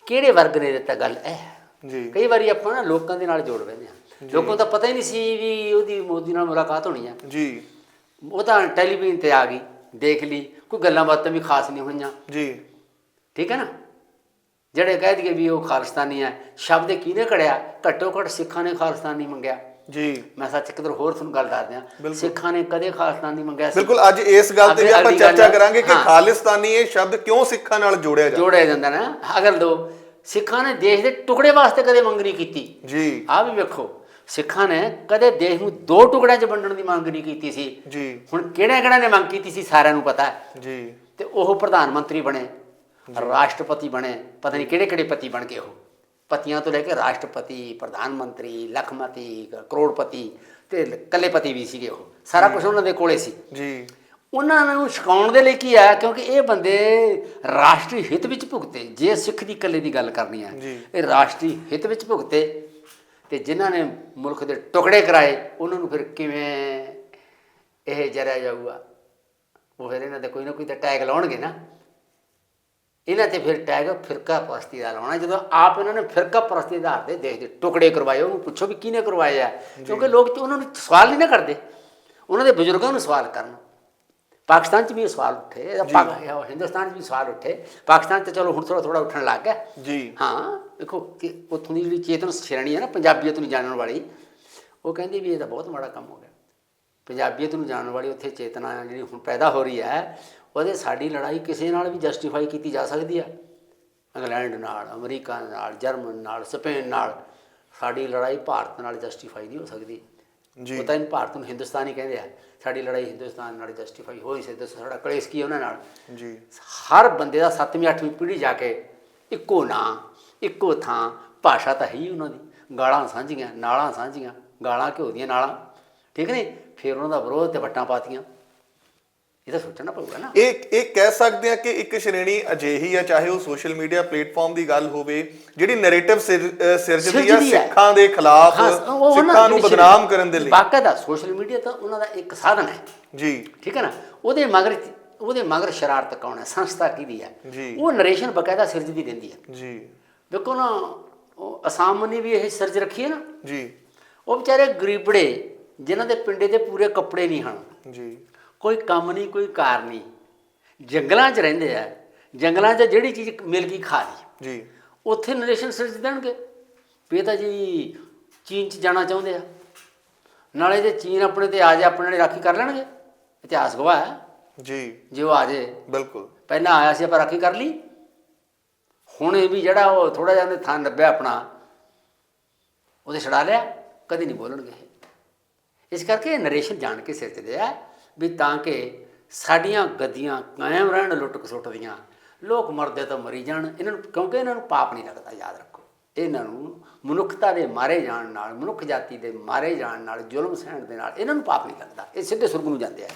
ਕਿਹੜੇ ਵਰਗ ਨੇ ਦਿੱਤਾ? ਗੱਲ ਇਹ ਹੈ। ਜੀ। ਕਈ ਵਾਰੀ ਆਪਾਂ ਨਾ ਲੋਕਾਂ ਦੇ ਨਾਲ ਜੋੜ ਬੈਠਦੇ ਹਾਂ। ਲੋਕਾਂ ਤਾਂ ਪਤਾ ਹੀ ਨਹੀਂ ਸੀ ਵੀ ਉਹਦੀ ਮੋਦੀ ਨਾਲ ਮੁਲਾਕਾਤ ਹੋਣੀ ਹੈ ਜੀ। ਉਹ ਤਾਂ ਟੈਲੀਵਿਜ਼ਨ ਤੇ ਆ ਗਈ ਦੇਖ ਲਈ ਕੋਈ ਗੱਲਾਂ ਬਾਤਾਂ ਵੀ ਖਾਸ ਨਹੀਂ ਹੋਈਆਂ। ਜੀ। ਠੀਕ ਹੈ ਨਾ? ਜਿਹੜੇ ਕਹਿ ਦਈਏ ਵੀ ਉਹ ਖਾਲਿਸਤਾਨੀ ਹੈ ਸ਼ਬਦ ਕਿਹਨੇ ਕੜਿਆ? ਘੱਟੋ ਘੱਟ ਸਿੱਖਾਂ ਨੇ ਖਾਲਿਸਤਾਨੀ ਮੰਗਿਆ। ਜੀ। ਮੈਂ ਸੱਚ ਕਿਧਰ ਹੋਰ ਤੁਹਾਨੂੰ ਗੱਲ ਦੱਸ ਦਿਆਂ ਬਿਲਕੁਲ। ਸਿੱਖਾਂ ਨੇ ਕਦੇ ਖਾਲਿਸਤਾਨੀ ਮੰਗਿਆ ਸੀ? ਬਿਲਕੁਲ ਅੱਜ ਇਸ ਗੱਲ ਤੇ ਵੀ ਆਪਾਂ ਚਰਚਾ ਕਰਾਂਗੇ ਕਿ। ਖਾਲਿਸਤਾਨੀ ਇਹ ਸ਼ਬਦ ਕਿਉਂ ਸਿੱਖਾਂ ਨਾਲ ਜੋੜਿਆ ਜਾਂਦਾ ਜੋੜਿਆ ਜਾਂਦਾ ਨਾ। ਅਗਰ ਦੋ ਸਿੱਖਾਂ ਨੇ ਦੇਸ਼ ਦੇ ਟੁਕੜੇ ਵਾਸਤੇ ਕਦੇ ਮੰਗ ਨਹੀਂ ਕੀਤੀ। ਜੀ। ਆ ਵੀ ਵੇਖੋ ਸਿੱਖਾਂ ਨੇ ਕਦੇ ਦੇਸ਼ ਨੂੰ ਦੋ ਟੁਕੜਿਆਂ 'ਚ ਵੰਡਣ ਦੀ ਮੰਗ ਨਹੀਂ ਕੀਤੀ ਸੀ। ਜੀ। ਹੁਣ ਕਿਹੜੇ ਕਿਹੜਾ ਨੇ ਮੰਗ ਕੀਤੀ ਸੀ ਸਾਰਿਆਂ ਨੂੰ ਪਤਾ ਹੈ। ਜੀ। ਤੇ ਉਹ ਪ੍ਰਧਾਨ ਮੰਤਰੀ ਬਣੇ ਰਾਸ਼ਟਰਪਤੀ ਬਣੇ ਪਤਾ ਨਹੀਂ ਕਿਹੜੇ ਕਿਹੜੇ ਪਤੀ ਬਣ ਗਏ ਉਹ। ਪਤੀਆਂ ਤੋਂ ਲੈ ਕੇ ਰਾਸ਼ਟਰਪਤੀ ਪ੍ਰਧਾਨ ਮੰਤਰੀ ਲਖਮਤੀ ਕਰੋੜਪਤੀ ਤੇ ਕੱਲੇਪਤੀ ਵੀ ਸੀਗੇ ਉਹ। ਸਾਰਾ ਕੁਝ ਉਹਨਾਂ ਦੇ ਕੋਲੇ ਸੀ। ਜੀ। ਉਹਨਾਂ ਨੂੰ ਛਕਾਉਣ ਦੇ ਲਈ ਕੀ ਆ? ਕਿਉਂਕਿ ਇਹ ਬੰਦੇ ਰਾਸ਼ਟਰੀ ਹਿੱਤ ਵਿੱਚ ਭੁਗਤੇ। ਜੇ ਸਿੱਖ ਦੀ ਇਕੱਲੇ ਦੀ ਗੱਲ ਕਰਨੀ ਹੈ। ਇਹ ਰਾਸ਼ਟਰੀ ਹਿੱਤ ਵਿੱਚ ਭੁਗਤੇ ਤੇ ਜਿਨ੍ਹਾਂ ਨੇ ਮੁਲਕ ਦੇ ਟੁਕੜੇ ਕਰਾਏ ਉਹਨਾਂ ਨੂੰ ਫਿਰ ਕਿਵੇਂ ਇਹ ਜਰਿਆ ਜਾਊਗਾ? ਉਹ ਫਿਰ ਇਹਨਾਂ ਦੇ ਕੋਈ ਨਾ ਕੋਈ ਤਾਂ ਟੈਗ ਲਾਉਣਗੇ ਨਾ। ਇਹਨਾਂ ਤੇ ਫਿਰ ਟੈਗ ਫਿਰਕਾ ਪ੍ਰਸਤੀ ਦਾ ਲਾਉਣਾ। ਜਦੋਂ ਆਪ ਇਹਨਾਂ ਨੇ ਫਿਰਕਾ ਪ੍ਰਸਤੀ ਦੇ ਆਧਾਰ ਤੇ ਦੇਸ਼ ਦੇ ਟੁਕੜੇ ਕਰਵਾਏ ਉਹਨੂੰ ਪੁੱਛੋ ਵੀ ਕਿਹਨੇ ਕਰਵਾਏ ਆ ਕਿਉਂਕਿ ਲੋਕ ਤੇ ਉਹਨਾਂ ਨੂੰ ਸਵਾਲ ਨਹੀਂ ਨਾ ਕਰਦੇ। ਉਹਨਾਂ ਦੇ ਬਜ਼ੁਰਗਾਂ ਨੂੰ ਸਵਾਲ ਕਰਨ। ਪਾਕਿਸਤਾਨ 'ਚ ਵੀ ਇਹ ਸਵਾਲ ਉੱਠੇ ਪਾਕ- ਹਿੰਦੁਸਤਾਨ 'ਚ ਵੀ ਸਵਾਲ ਉੱਠੇ। ਪਾਕਿਸਤਾਨ 'ਚ ਚਲੋ ਹੁਣ ਥੋੜਾ ਥੋੜਾ ਉੱਠਣ ਲੱਗ ਗਿਆ। ਜੀ। ਹਾਂ ਦੇਖੋ ਕਿ ਉੱਥੋਂ ਦੀ ਜਿਹੜੀ ਚੇਤਨ ਸ਼੍ਰੇਣੀ ਹੈ ਨਾ ਪੰਜਾਬੀਅਤ ਨੂੰ ਜਾਣਨ ਵਾਲੀ ਉਹ ਕਹਿੰਦੀ ਵੀ ਇਹ ਤਾਂ ਬਹੁਤ ਮਾੜਾ ਕੰਮ ਹੋ ਗਿਆ। ਪੰਜਾਬੀਅਤ ਨੂੰ ਜਾਣਨ ਵਾਲੀ ਉੱਥੇ ਚੇਤਨਾ ਜਿਹੜੀ ਹੁਣ ਪੈਦਾ ਹੋ ਰਹੀ ਹੈ ਉਹਦੇ ਸਾਡੀ ਲੜਾਈ ਕਿਸੇ ਨਾਲ ਵੀ ਜਸਟੀਫਾਈ ਕੀਤੀ ਜਾ ਸਕਦੀ ਹੈ। ਇੰਗਲੈਂਡ ਨਾਲ ਅਮਰੀਕਾ ਨਾਲ ਜਰਮਨ ਨਾਲ ਸਪੇਨ ਨਾਲ ਸਾਡੀ ਲੜਾਈ ਭਾਰਤ ਨਾਲ ਜਸਟੀਫਾਈ ਨਹੀਂ ਹੋ ਸਕਦੀ। ਜੀ। ਪਤਾ ਨਹੀਂ ਭਾਰਤ ਨੂੰ ਹਿੰਦੁਸਤਾਨ ਕਹਿੰਦੇ ਆ ਸਾਡੀ ਲੜਾਈ ਹਿੰਦੁਸਤਾਨ ਨਾਲ ਜਸਟੀਫਾਈ ਹੋ ਨਹੀਂ ਸਕਦੀ ਸਾਡਾ ਕਲੇਸ਼ ਕੀ ਉਹਨਾਂ ਨਾਲ? ਜੀ। ਹਰ ਬੰਦੇ ਦਾ 7ਵੀਂ 8ਵੀਂ ਪੀੜ੍ਹੀ ਜਾ ਕੇ ਇੱਕੋ ਨਾਂ ਇੱਕੋ ਥਾਂ ਭਾਸ਼ਾ ਤਾਂ ਹੈ ਹੀ ਉਹਨਾਂ ਦੀ। ਗਾਲਾਂ ਸਾਂਝੀਆਂ ਨਾਲਾਂ ਸਾਂਝੀਆਂ ਗਾਲਾਂ ਘਿਓ ਦੀਆਂ ਨਾਲਾਂ। ਠੀਕ ਨਹੀਂ? ਫਿਰ ਉਹਨਾਂ ਦਾ ਵਿਰੋਧ ਤੇ ਵੱਟਾਂ ਪਾਤੀਆਂ। ਇਹ ਤਾਂ ਸੋਚਣਾ ਪਊਗਾ ਨਾ। ਇਹ ਇਹ ਕਹਿ ਸਕਦੇ ਆ ਕਿ ਇੱਕ ਸ਼੍ਰੇਣੀ ਅਜਿਹੀ ਆ ਚਾਹੇ ਉਹ ਸੋਸ਼ਲ ਮੀਡੀਆ ਪਲੇਟਫਾਰਮ ਦੀ ਗੱਲ ਹੋਵੇ ਜਿਹੜੀ ਨੈਰੇਟਿਵ ਸਿਰਜਦੀ ਆ। ਸਿੱਖਾਂ ਦੇ ਖਿਲਾਫ ਸਿੱਖਾਂ ਨੂੰ ਬਦਨਾਮ ਕਰਨ ਦੇ ਲਈ। ਬਾਕਾਇਦਾ ਸੋਸ਼ਲ ਮੀਡੀਆ ਤਾਂ ਉਹਨਾਂ ਦਾ ਇੱਕ ਸਾਧਨ ਹੈ। ਜੀ। ਠੀਕ ਹੈ ਨਾ? ਉਹਦੇ ਮਗਰ ਉਹਦੇ ਮਗਰ ਸ਼ਰਾਰਤ ਕੌਣ ਹੈ? ਸੰਸਥਾ ਕਿਹਦੀ ਹੈ। ਉਹ ਨਰੇਸ਼ਨ ਬਕਾਇਦਾ ਸਿਰਜਦੀ ਰਹਿੰਦੀ ਹੈ। ਜੀ। ਦੇਖੋ ਨਾ ਉਹ ਅਸਾਮ ਨੇ ਵੀ ਇਹ ਸਿਰਜ ਰੱਖੀ ਹੈ ਨਾ। ਜੀ। ਉਹ ਵਿਚਾਰੇ ਗਰੀਬੜੇ ਜਿਨ੍ਹਾਂ ਦੇ ਪਿੰਡੇ ਤੇ ਪੂਰੇ ਕੱਪੜੇ ਨਹੀਂ ਹਨ। ਜੀ। ਕੋਈ ਕੰਮ ਨਹੀਂ ਕੋਈ ਕਾਰ ਨਹੀਂ। ਜੰਗਲਾਂ 'ਚ ਰਹਿੰਦੇ ਆ। ਜੰਗਲਾਂ 'ਚ ਜਿਹੜੀ ਚੀਜ਼ ਮਿਲ ਗਈ ਖਾ ਲਈ। ਜੀ। ਉੱਥੇ ਨਰੇਸ਼ਨ ਸਿਰਜ ਦੇਣਗੇ ਵੀ ਇਹ ਤਾਂ ਜੀ ਚੀਨ 'ਚ ਜਾਣਾ ਚਾਹੁੰਦੇ ਆ। ਨਾਲੇ ਜੇ ਚੀਨ ਆਪਣੇ ਤੇ ਆ ਜਾ ਆਪਣੇ ਨਾਲ ਰਾਖੀ ਕਰ ਲੈਣਗੇ। ਇਤਿਹਾਸ ਗਵਾਹ ਹੈ। ਜੀ। ਜੇ ਉਹ ਆ ਜੇ ਬਿਲਕੁਲ। ਪਹਿਲਾਂ ਆਇਆ ਸੀ ਆਪਾਂ ਰਾਖੀ ਕਰ ਲਈ। ਹੁਣ ਇਹ ਵੀ ਜਿਹੜਾ ਉਹ ਥੋੜਾ ਜਿਹਾ ਉਹਨੇ ਥਾਂ ਲੱਭਿਆ ਆਪਣਾ। ਉਹਦੇ ਛਡਾ ਲਿਆ। ਕਦੀ ਨਹੀਂ ਬੋਲਣਗੇ। ਇਸ ਕਰਕੇ ਨਰੇਸ਼ਨ ਜਾਣ ਕੇ ਸਿਰਜਦੇ ਆ। ਵੀ ਤਾਂ ਕਿ ਸਾਡੀਆਂ ਗੱਦੀਆਂ ਕਾਇਮ ਰਹਿਣ ਲੁੱਟ ਖਸੁੱਟ ਦੀਆਂ। ਲੋਕ ਮਰਦੇ ਤਾਂ ਮਰੀ ਜਾਣ। ਇਹਨਾਂ ਨੂੰ ਕਿਉਂਕਿ ਇਹਨਾਂ ਨੂੰ ਪਾਪ ਨਹੀਂ ਲੱਗਦਾ ਯਾਦ ਰੱਖੋ। ਇਹਨਾਂ ਨੂੰ ਮਨੁੱਖਤਾ ਦੇ ਮਾਰੇ ਜਾਣ ਨਾਲ ਮਨੁੱਖ ਜਾਤੀ ਦੇ ਮਾਰੇ ਜਾਣ ਨਾਲ ਜ਼ੁਲਮ ਸਹਿਣ ਦੇ ਨਾਲ ਇਹਨਾਂ ਨੂੰ ਪਾਪ ਨਹੀਂ ਲੱਗਦਾ। ਇਹ ਸਿੱਧੇ ਸੁਰਗ ਨੂੰ ਜਾਂਦੇ ਆ।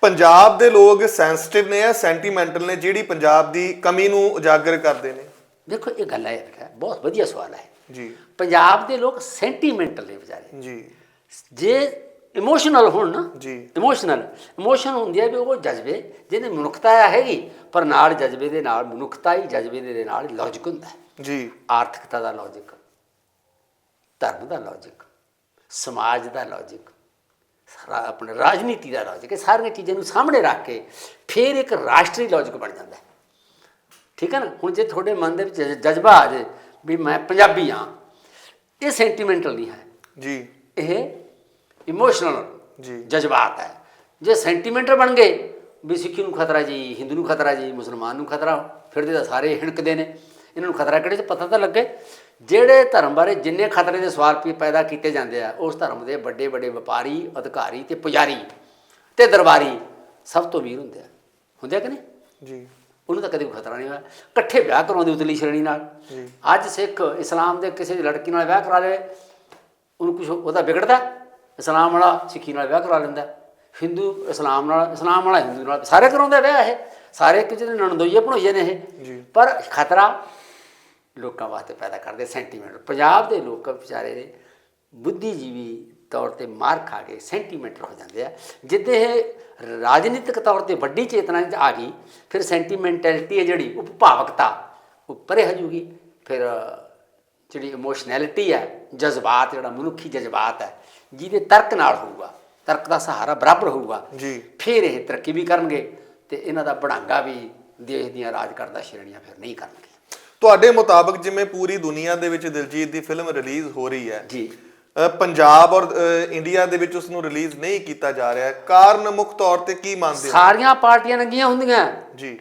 ਪੰਜਾਬ ਦੇ ਲੋਕ ਸੈਂਸਿਟਿਵ ਨੇ ਜਾਂ ਸੈਂਟੀਮੈਂਟਲ ਨੇ ਜਿਹੜੀ ਪੰਜਾਬ ਦੀ ਕਮੀ ਨੂੰ ਉਜਾਗਰ ਕਰਦੇ ਨੇ? ਦੇਖੋ ਇਹ ਗੱਲ ਹੈ ਬੇਟਾ ਬਹੁਤ ਵਧੀਆ ਸਵਾਲ ਹੈ। ਜੀ। ਪੰਜਾਬ ਦੇ ਲੋਕ ਸੈਂਟੀਮੈਂਟਲ ਨੇ ਵਿਚਾਰੇ। ਜੀ। ਜੇ ਇਮੋਸ਼ਨਲ ਹੋਣ ਨਾ। ਜੀ। ਇਮੋਸ਼ਨਲ ਇਮੋਸ਼ਨ ਹੁੰਦੀ ਹੈ ਵੀ ਉਹ ਜਜ਼ਬੇ ਜਿਹਨੇ ਮਨੁੱਖਤਾ ਹੈਗੀ ਪਰ ਨਾਲ ਜਜ਼ਬੇ ਦੇ ਨਾਲ ਮਨੁੱਖਤਾ ਹੀ ਜਜ਼ਬੇ ਦੇ ਨਾਲ ਲੌਜੀਕ ਹੁੰਦਾ ਹੈ। ਜੀ। ਆਰਥਿਕਤਾ ਦਾ ਲੌਜੀਕ ਧਰਮ ਦਾ ਲੌਜੀਕ ਸਮਾਜ ਦਾ ਲੌਜਿਕ ਸਾਰਾ ਆਪਣੇ ਰਾਜਨੀਤੀ ਦਾ ਲੌਜਿਕ ਇਹ ਸਾਰੀਆਂ ਚੀਜ਼ਾਂ ਨੂੰ ਸਾਹਮਣੇ ਰੱਖ ਕੇ ਫਿਰ ਇੱਕ ਰਾਸ਼ਟਰੀ ਲੌਜਿਕ ਬਣ ਜਾਂਦਾ ਹੈ। ਠੀਕ ਹੈ ਨਾ? ਹੁਣ ਜੇ ਤੁਹਾਡੇ ਮਨ ਦੇ ਵਿੱਚ ਜਜ਼ਬਾ ਆ ਜੇ ਵੀ ਮੈਂ ਪੰਜਾਬੀ ਹਾਂ ਇਹ ਸੈਂਟੀਮੈਂਟਲ ਨਹੀਂ ਹੈ। ਜੀ। ਇਹ ਇਮੋਸ਼ਨਲ ਜੀ। ਜਜ਼ਬਾਤ ਹੈ ਜੇ ਸੈਂਟੀਮੈਂਟਲ ਬਣ ਗਏ ਵੀ ਸਿੱਖੀ ਨੂੰ ਖਤਰਾ ਜੀ ਹਿੰਦੂ ਨੂੰ ਖਤਰਾ ਜੀ ਮੁਸਲਮਾਨ ਨੂੰ ਖਤਰਾ ਫਿਰਦੇ ਤਾਂ ਸਾਰੇ ਹਿਣਕਦੇ ਨੇ ਇਹਨਾਂ ਨੂੰ ਖਤਰਾ ਕਿਹੜੇ ਚ ਪਤਾ ਤਾਂ ਲੱਗੇ ਜਿਹੜੇ ਧਰਮ ਬਾਰੇ ਜਿੰਨੇ ਖਤਰੇ ਦੇ ਸਵਾਲ ਪੈਦਾ ਕੀਤੇ ਜਾਂਦੇ ਆ ਉਸ ਧਰਮ ਦੇ ਵੱਡੇ ਵੱਡੇ ਵਪਾਰੀ ਅਧਿਕਾਰੀ ਤੇ ਪੁਜਾਰੀ ਤੇ ਦਰਬਾਰੀ ਸਭ ਤੋਂ ਵੀਰ ਹੁੰਦੇ ਆ ਹੁੰਦੇ ਆ ਕਿ ਨਹੀਂ ਜੀ ਉਹਨੂੰ ਤਾਂ ਕਦੇ ਕੋਈ ਖਤਰਾ ਨਹੀਂ ਹੋਇਆ ਇਕੱਠੇ ਵਿਆਹ ਕਰਾਉਂਦੇ ਉਤਲੀ ਸ਼੍ਰੇਣੀ ਨਾਲ। ਅੱਜ ਸਿੱਖ ਇਸਲਾਮ ਦੇ ਕਿਸੇ ਲੜਕੀ ਨਾਲ ਵਿਆਹ ਕਰਾ ਲਵੇ ਉਹਨੂੰ ਕੁਝ ਉਹਦਾ ਵਿਗੜਦਾ ਇਸਲਾਮ ਵਾਲਾ ਸਿੱਖੀ ਨਾਲ ਵਿਆਹ ਕਰਾ ਲੈਂਦਾ ਹਿੰਦੂ ਇਸਲਾਮ ਨਾਲ ਇਸਲਾਮ ਵਾਲਾ ਹਿੰਦੂ ਨਾਲ ਸਾਰੇ ਕਰਾਉਂਦੇ ਵਿਆਹ ਇਹ ਸਾਰੇ ਇੱਕ ਜਿਹੇ ਨਣਦੋਈਏ ਬਣੋਈਏ ਨੇ। ਇਹ। ਪਰ ਖਤਰਾ ਲੋਕਾਂ ਵਾਸਤੇ ਪੈਦਾ ਕਰਦੇ ਸੈਂਟੀਮੈਂਟ ਪੰਜਾਬ ਦੇ ਲੋਕ ਵਿਚਾਰੇ ਨੇ ਬੁੱਧੀਜੀਵੀ ਤੌਰ ਤੇ ਮਾਰ ਖਾ ਕੇ ਸੈਂਟੀਮੈਂਟਲ ਹੋ ਜਾਂਦੇ ਆ। ਜਿੱਦੇ ਇਹ ਰਾਜਨੀਤਿਕ ਤੌਰ ਤੇ ਵੱਡੀ ਚੇਤਨਾ 'ਚ ਆ ਗਈ ਫਿਰ ਸੈਂਟੀਮੈਂਟੈਲਿਟੀ ਹੈ ਜਿਹੜੀ ਉਪਭਾਵਕਤਾ ਉਹ ਪਰੇ ਹਜੂਗੀ। ਫਿਰ ਜਿਹੜੀ ਇਮੋਸ਼ਨੈਲਿਟੀ ਹੈ ਜਜ਼ਬਾਤ ਜਿਹੜਾ ਮਨੁੱਖੀ ਜਜ਼ਬਾਤ ਹੈ ਜਿਹਦੇ ਤਰਕ ਨਾਲ ਹੋਊਗਾ ਤਰਕ ਦਾ ਸਹਾਰਾ ਬਰਾਬਰ ਹੋਊਗਾ ਜੀ। ਫਿਰ ਇਹ ਤਰੱਕੀ ਵੀ ਕਰਨਗੇ ਤੇ ਇਹਨਾਂ ਦਾ ਬੜਾਂਗਾ ਵੀ ਦੇਸ਼ ਦੀਆਂ ਰਾਜ ਕਰਦਾ ਸ਼੍ਰੇਣੀਆਂ ਫਿਰ ਨਹੀਂ ਕਰਨਗੇ। ਤੁਹਾਡੇ ਮੁਤਾਬਕ ਜਿਵੇਂ ਪੂਰੀ ਦੁਨੀਆ ਦੇ ਵਿੱਚ ਦਿਲਜੀਤ ਦੀ ਫਿਲਮ ਰਿਲੀਜ਼ ਹੋ ਰਹੀ ਹੈ ਜੀ। ਪੰਜਾਬ ਔਰ ਇੰਡੀਆ ਦੇ ਵਿੱਚ ਉਸ ਨੂੰ ਰਿਲੀਜ਼ ਨਹੀਂ ਕੀਤਾ ਜਾ ਰਿਹਾ ਕਾਰਨ ਮੁੱਖ ਤੌਰ ਤੇ ਕੀ ਮੰਨਦੇ ਹੋ? ਸਾਰੀਆਂ ਪਾਰਟੀਆਂ ਨੰਗੀਆਂ ਹੁੰਦੀਆਂ। ਜੀ।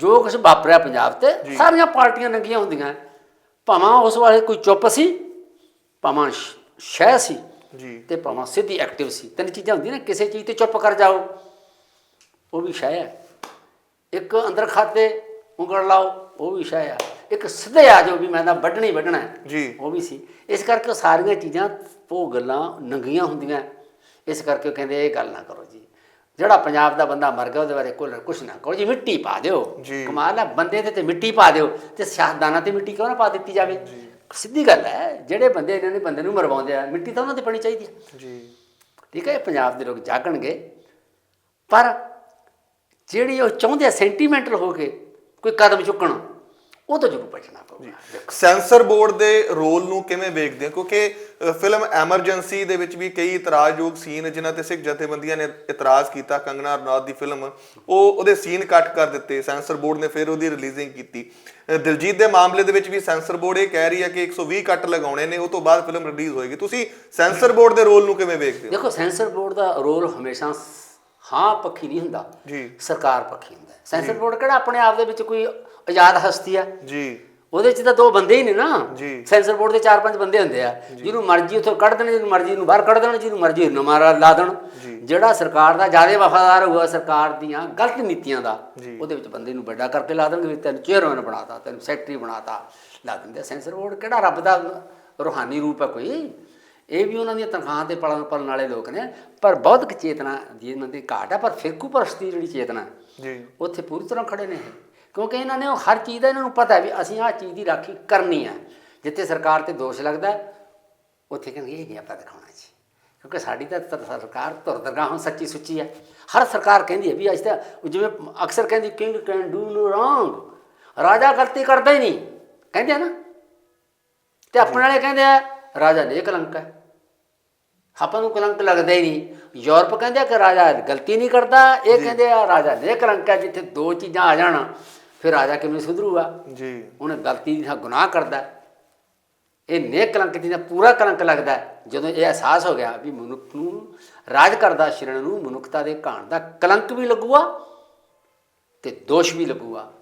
ਜੋ ਕੁਝ ਵਾਪਰਿਆ ਪੰਜਾਬ ਤੇ ਸਾਰੀਆਂ ਪਾਰਟੀਆਂ ਨੰਗੀਆਂ ਹੁੰਦੀਆਂ। ਭਾਵੇਂ ਉਸ ਵਾਲੇ ਕੋਈ ਚੁੱਪ ਸੀ ਭਾਵੇਂ ਸ਼ਹਿ ਸੀ। ਜੀ। ਤੇ ਭਾਵੇਂ ਸਿੱਧੀ ਐਕਟਿਵ ਸੀ। ਤਿੰਨ ਚੀਜ਼ਾਂ ਹੁੰਦੀਆਂ ਨੇ ਕਿਸੇ ਚੀਜ਼ ਤੇ ਚੁੱਪ ਕਰ ਜਾਓ। ਉਹ ਵੀ ਹੈ ਇੱਕ ਅੰਦਰ ਖਾਤੇ ਉਂਗਲ ਲਾਓ ਉਹ ਵੀ ਸ਼ਹਿ ਹੈ ਇੱਕ ਸਿੱਧੇ ਆ ਜਾਓ ਵੀ ਮੈਂ ਤਾਂ ਵੱਢਣਾ ਵੱਢਣਾ ਹੈ। ਜੀ। ਉਹ ਵੀ ਸੀ। ਇਸ ਕਰਕੇ ਸਾਰੀਆਂ ਚੀਜ਼ਾਂ ਉਹ ਗੱਲਾਂ ਨੰਗੀਆਂ ਹੁੰਦੀਆਂ। ਇਸ ਕਰਕੇ ਕਹਿੰਦੇ ਇਹ ਗੱਲ ਨਾ ਕਰੋ ਜੀ। ਜਿਹੜਾ ਪੰਜਾਬ ਦਾ ਬੰਦਾ ਮਰ ਗਿਆ ਉਹਦੇ ਬਾਰੇ ਕੋਈ ਕੁਛ ਨਾ ਕਰੋ ਜੀ। ਮਿੱਟੀ ਪਾ ਦਿਓ। ਕਮਾਲ ਹੈ ਬੰਦੇ ਦੇ ਤੇ ਮਿੱਟੀ ਪਾ ਦਿਓ। ਤੇ ਸਿਆਸਤਦਾਨਾਂ ਤੇ ਮਿੱਟੀ ਕਿਉਂ ਨਾ ਪਾ ਦਿੱਤੀ ਜਾਵੇ? ਸਿੱਧੀ ਗੱਲ ਹੈ ਜਿਹੜੇ ਬੰਦੇ ਇਹਨਾਂ ਨੇ ਬੰਦੇ ਨੂੰ ਮਰਵਾਉਂਦੇ ਆ ਮਿੱਟੀ ਤਾਂ ਉਹਨਾਂ ਤੇ ਪਣੀ ਚਾਹੀਦੀ ਹੈ ਜੀ। ਠੀਕ ਹੈ ਪੰਜਾਬ ਦੇ ਲੋਕ ਜਾਗਣਗੇ ਪਰ ਜਿਹੜੀ ਉਹ ਚਾਹੁੰਦੇ ਆ ਸੈਂਟੀਮੈਂਟਲ ਹੋ ਕੇ ਕੋਈ ਕਦਮ ਚੁੱਕਣ ਉਹ ਤਾਂ ਜ਼ਰੂਰ ਬਚਣਾ ਪਊਗਾ ਸੈਂਸਰ ਬੋਰਡ ਦੇ ਰੋਲ ਨੂੰ ਕਿਵੇਂ ਵੇਖਦੇ ਹੋ? ਕਿਉਂਕਿ ਫਿਲਮ ਐਮਰਜੈਂਸੀ ਦੇ ਵਿੱਚ ਵੀ ਕਈ ਇਤਰਾਜ਼ਯੋਗ ਸੀਨ ਜਿਨ੍ਹਾਂ ਤੇ ਸਿੱਖ ਜਥੇਬੰਦੀਆਂ ਨੇ ਇਤਰਾਜ਼ ਕੀਤਾ ਕੰਗਨਾ ਰਣੌਤ ਦੀ ਫਿਲਮ। ਉਹ ਉਹਦੇ ਸੀਨ ਕੱਟ ਕਰ ਦਿੱਤੇ ਸੈਂਸਰ ਬੋਰਡ ਨੇ ਫਿਰ ਉਹਦੀ ਰਿਲੀਜ਼ਿੰਗ ਕੀਤੀ। ਦਿਲਜੀਤ ਦੇ ਮਾਮਲੇ ਦੇ ਵਿੱਚ ਵੀ ਸੈਂਸਰ ਬੋਰਡ ਇਹ ਕਹਿ ਰਹੀ ਹੈ ਕਿ 120 ਕੱਟ ਲਗਾਉਣੇ ਨੇ ਉਹ ਤੋਂ ਬਾਅਦ ਫਿਲਮ ਰਿਲੀਜ਼ ਹੋਏਗੀ। ਤੁਸੀਂ ਸੈਂਸਰ ਬੋਰਡ ਦੇ ਰੋਲ ਨੂੰ ਕਿਵੇਂ ਵੇਖਦੇ ਹੋ? ਦੇਖੋ ਸੈਂਸਰ ਬੋਰਡ ਦਾ ਰੋਲ ਹਮੇਸ਼ਾ ਹਾਂ ਪੱਖੀ ਨਹੀਂ ਹੁੰਦਾ। ਜੀ। ਸਰਕਾਰ ਪੱਖੀ ਹੁੰਦਾ। ਸੈਂਸਰ ਬੋਰਡ ਕਿਹੜਾ ਆਪਣੇ ਆਪ ਦੇ ਵਿੱਚ ਕੋਈ ਆਜ਼ਾਦ ਹਸਤੀ ਆ। ਜੀ। ਉਹਦੇ ਚ ਤਾਂ ਦੋ ਬੰਦੇ ਹੀ ਨੇ ਨਾ। ਜੀ। ਸੈਂਸਰ ਬੋਰਡ ਦੇ ਚਾਰ ਪੰਜ ਬੰਦੇ ਹੁੰਦੇ ਆ। ਜਿਹਨੂੰ ਮਰਜ਼ੀ ਉੱਥੋਂ ਕੱਢ ਦੇਣ ਜਿਹਨੂੰ ਮਰਜ਼ੀ ਨੂੰ ਬਾਹਰ ਕੱਢ ਦੇਣ ਜਿਹਨੂੰ ਮਰਜ਼ੀ ਨਮਾਰਾ ਲਾ ਦੇਣ। ਜਿਹੜਾ ਸਰਕਾਰ ਦਾ ਜ਼ਿਆਦਾ ਵਫਾਦਾਰ ਹੋਊਗਾ ਸਰਕਾਰ ਦੀਆਂ ਗਲਤ ਨੀਤੀਆਂ ਦਾ। ਉਹਦੇ ਵਿੱਚ ਬੰਦੇ ਨੂੰ ਵੱਡਾ ਕਰਕੇ ਲਾ ਦੇਣਗੇ ਤੈਨੂੰ ਚੇਅਰਮੈਨ ਬਣਾਤਾ ਤੈਨੂੰ ਸੈਕਟਰੀ ਬਣਾਤਾ ਲਾ ਦਿੰਦੇ। ਸੈਂਸਰ ਬੋਰਡ ਕਿਹੜਾ ਰੱਬ ਦਾ ਰੂਹਾਨੀ ਰੂਪ ਹੈ ਕੋਈ? ਇਹ ਵੀ ਉਹਨਾਂ ਦੀਆਂ ਤਨਖਾਹਾਂ ਤੇ ਪਲਣ ਪਲਣ ਵਾਲੇ ਲੋਕ ਨੇ। ਪਰ ਬੌਧਿਕ ਚੇਤਨਾ ਦੀ ਇਹਨਾਂ ਦੀ ਘਾਟ ਹੈ ਪਰ ਫਿਰਕੂ ਪਰਸਤੀ ਜਿਹੜੀ ਚੇਤਨਾ। ਜੀ। ਉੱਥੇ ਪੂਰੀ ਤਰ੍ਹਾਂ ਖੜੇ ਨੇ। ਕਿਉਂਕਿ ਇਹਨਾਂ ਨੇ ਉਹ ਹਰ ਚੀਜ਼ ਦਾ ਇਹਨਾਂ ਨੂੰ ਪਤਾ ਹੈ ਵੀ ਅਸੀਂ ਆਹ ਚੀਜ਼ ਦੀ ਰਾਖੀ ਕਰਨੀ ਹੈ। ਜਿੱਥੇ ਸਰਕਾਰ ਤੇ ਦੋਸ਼ ਲੱਗਦਾ ਉੱਥੇ ਕਹਿੰਦੇ ਇਹ ਨਹੀਂ ਆਪਾਂ ਦਿਖਾਉਣਾ ਜੀ। ਕਿਉਂਕਿ ਸਾਡੀ ਤਾਂ ਸਰਕਾਰ ਧੁਰ ਦਰਗਾਹੋਂ ਸੱਚੀ ਸੁੱਚੀ ਹੈ। ਹਰ ਸਰਕਾਰ ਕਹਿੰਦੀ ਹੈ ਵੀ ਅੱਜ ਤਾਂ ਜਿਵੇਂ ਅਕਸਰ ਕਹਿੰਦੀ king can do no wrong ਰਾਜਾ ਗਲਤੀ ਕਰਦਾ ਹੀ ਨਹੀਂ। ਕਹਿੰਦੇ ਆ ਨਾ। ਤੇ ਆਪਣੇ ਵਾਲੇ ਕਹਿੰਦੇ ਆ ਰਾਜਾ ਨੇ ਕਲੰਕ ਹੈ। ਆਪਾਂ ਨੂੰ ਕਲੰਕ ਲੱਗਦਾ ਹੀ ਨਹੀਂ। ਯੂਰਪ ਕਹਿੰਦੇ ਆ ਕਿ ਰਾਜਾ ਗਲਤੀ ਨਹੀਂ ਕਰਦਾ ਇਹ ਕਹਿੰਦੇ ਆ ਰਾਜਾ ਨੇ ਕਲੰਕ ਹੈ ਜਿੱਥੇ ਦੋ ਚੀਜ਼ਾਂ ਆ ਜਾਣ। ਫਿਰ ਰਾਜਾ ਕਿਵੇਂ ਸੁਧਰੂਗਾ? ਜੀ। ਉਹਨੇ ਗਲਤੀ ਦੀ ਥਾਂ ਗੁਨਾਹ ਕਰਦਾ। ਇਹ ਨੇਕ ਕਲੰਕ ਦੀ ਤਾਂ ਪੂਰਾ ਕਲੰਕ ਲੱਗਦਾ। ਜਦੋਂ ਇਹ ਅਹਿਸਾਸ ਹੋ ਗਿਆ ਵੀ ਮਨੁੱਖ ਨੂੰ ਰਾਜ ਕਰਦਾ ਸ਼ਰਨ ਨੂੰ ਮਨੁੱਖਤਾ ਦੇ ਘਾਣ ਦਾ ਕਲੰਕ ਵੀ ਲੱਗੂਗਾ ਤੇ ਦੋਸ਼ ਵੀ ਲੱਗੂਗਾ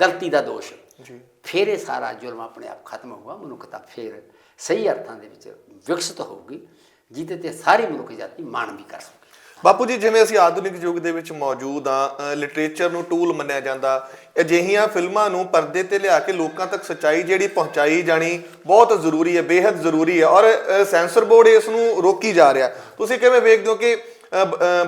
ਗਲਤੀ ਦਾ ਦੋਸ਼। ਜੀ। ਫਿਰ ਇਹ ਸਾਰਾ ਜ਼ੁਲਮ ਆਪਣੇ ਆਪ ਖਤਮ ਹੋਊਗਾ ਮਨੁੱਖਤਾ ਫਿਰ ਸਹੀ ਅਰਥਾਂ ਦੇ ਵਿੱਚ ਵਿਕਸਿਤ ਹੋਊਗੀ ਜਿਹਦੇ ਤੇ ਸਾਰੀ ਮਨੁੱਖ ਜਾਤੀ ਮਾਣ ਵੀ ਕਰ ਸਕੇਗੀ ਬਾਪੂ ਜੀ, ਜਿਵੇਂ ਅਸੀਂ ਆਧੁਨਿਕ ਯੁੱਗ ਦੇ ਵਿੱਚ ਮੌਜੂਦ ਆ ਲਿਟਰੇਚਰ ਨੂੰ ਟੂਲ ਮੰਨਿਆ ਜਾਂਦਾ, ਅਜਿਹੀਆਂ ਫਿਲਮਾਂ ਨੂੰ ਪਰਦੇ ਤੇ ਲਿਆ ਕੇ ਲੋਕਾਂ ਤੱਕ ਸੱਚਾਈ ਜਿਹੜੀ ਪਹੁੰਚਾਈ ਜਾਣੀ ਬਹੁਤ ਜ਼ਰੂਰੀ ਹੈ ਬੇहद ਜ਼ਰੂਰੀ ਹੈ ਔਰ ਸੈਂਸਰ ਬੋਰਡ ਇਸ ਨੂੰ ਰੋਕੀ ਜਾ ਰਿਹਾ। ਤੁਸੀਂ ਕਿਵੇਂ ਵੇਖਦੇ ਹੋ ਕਿ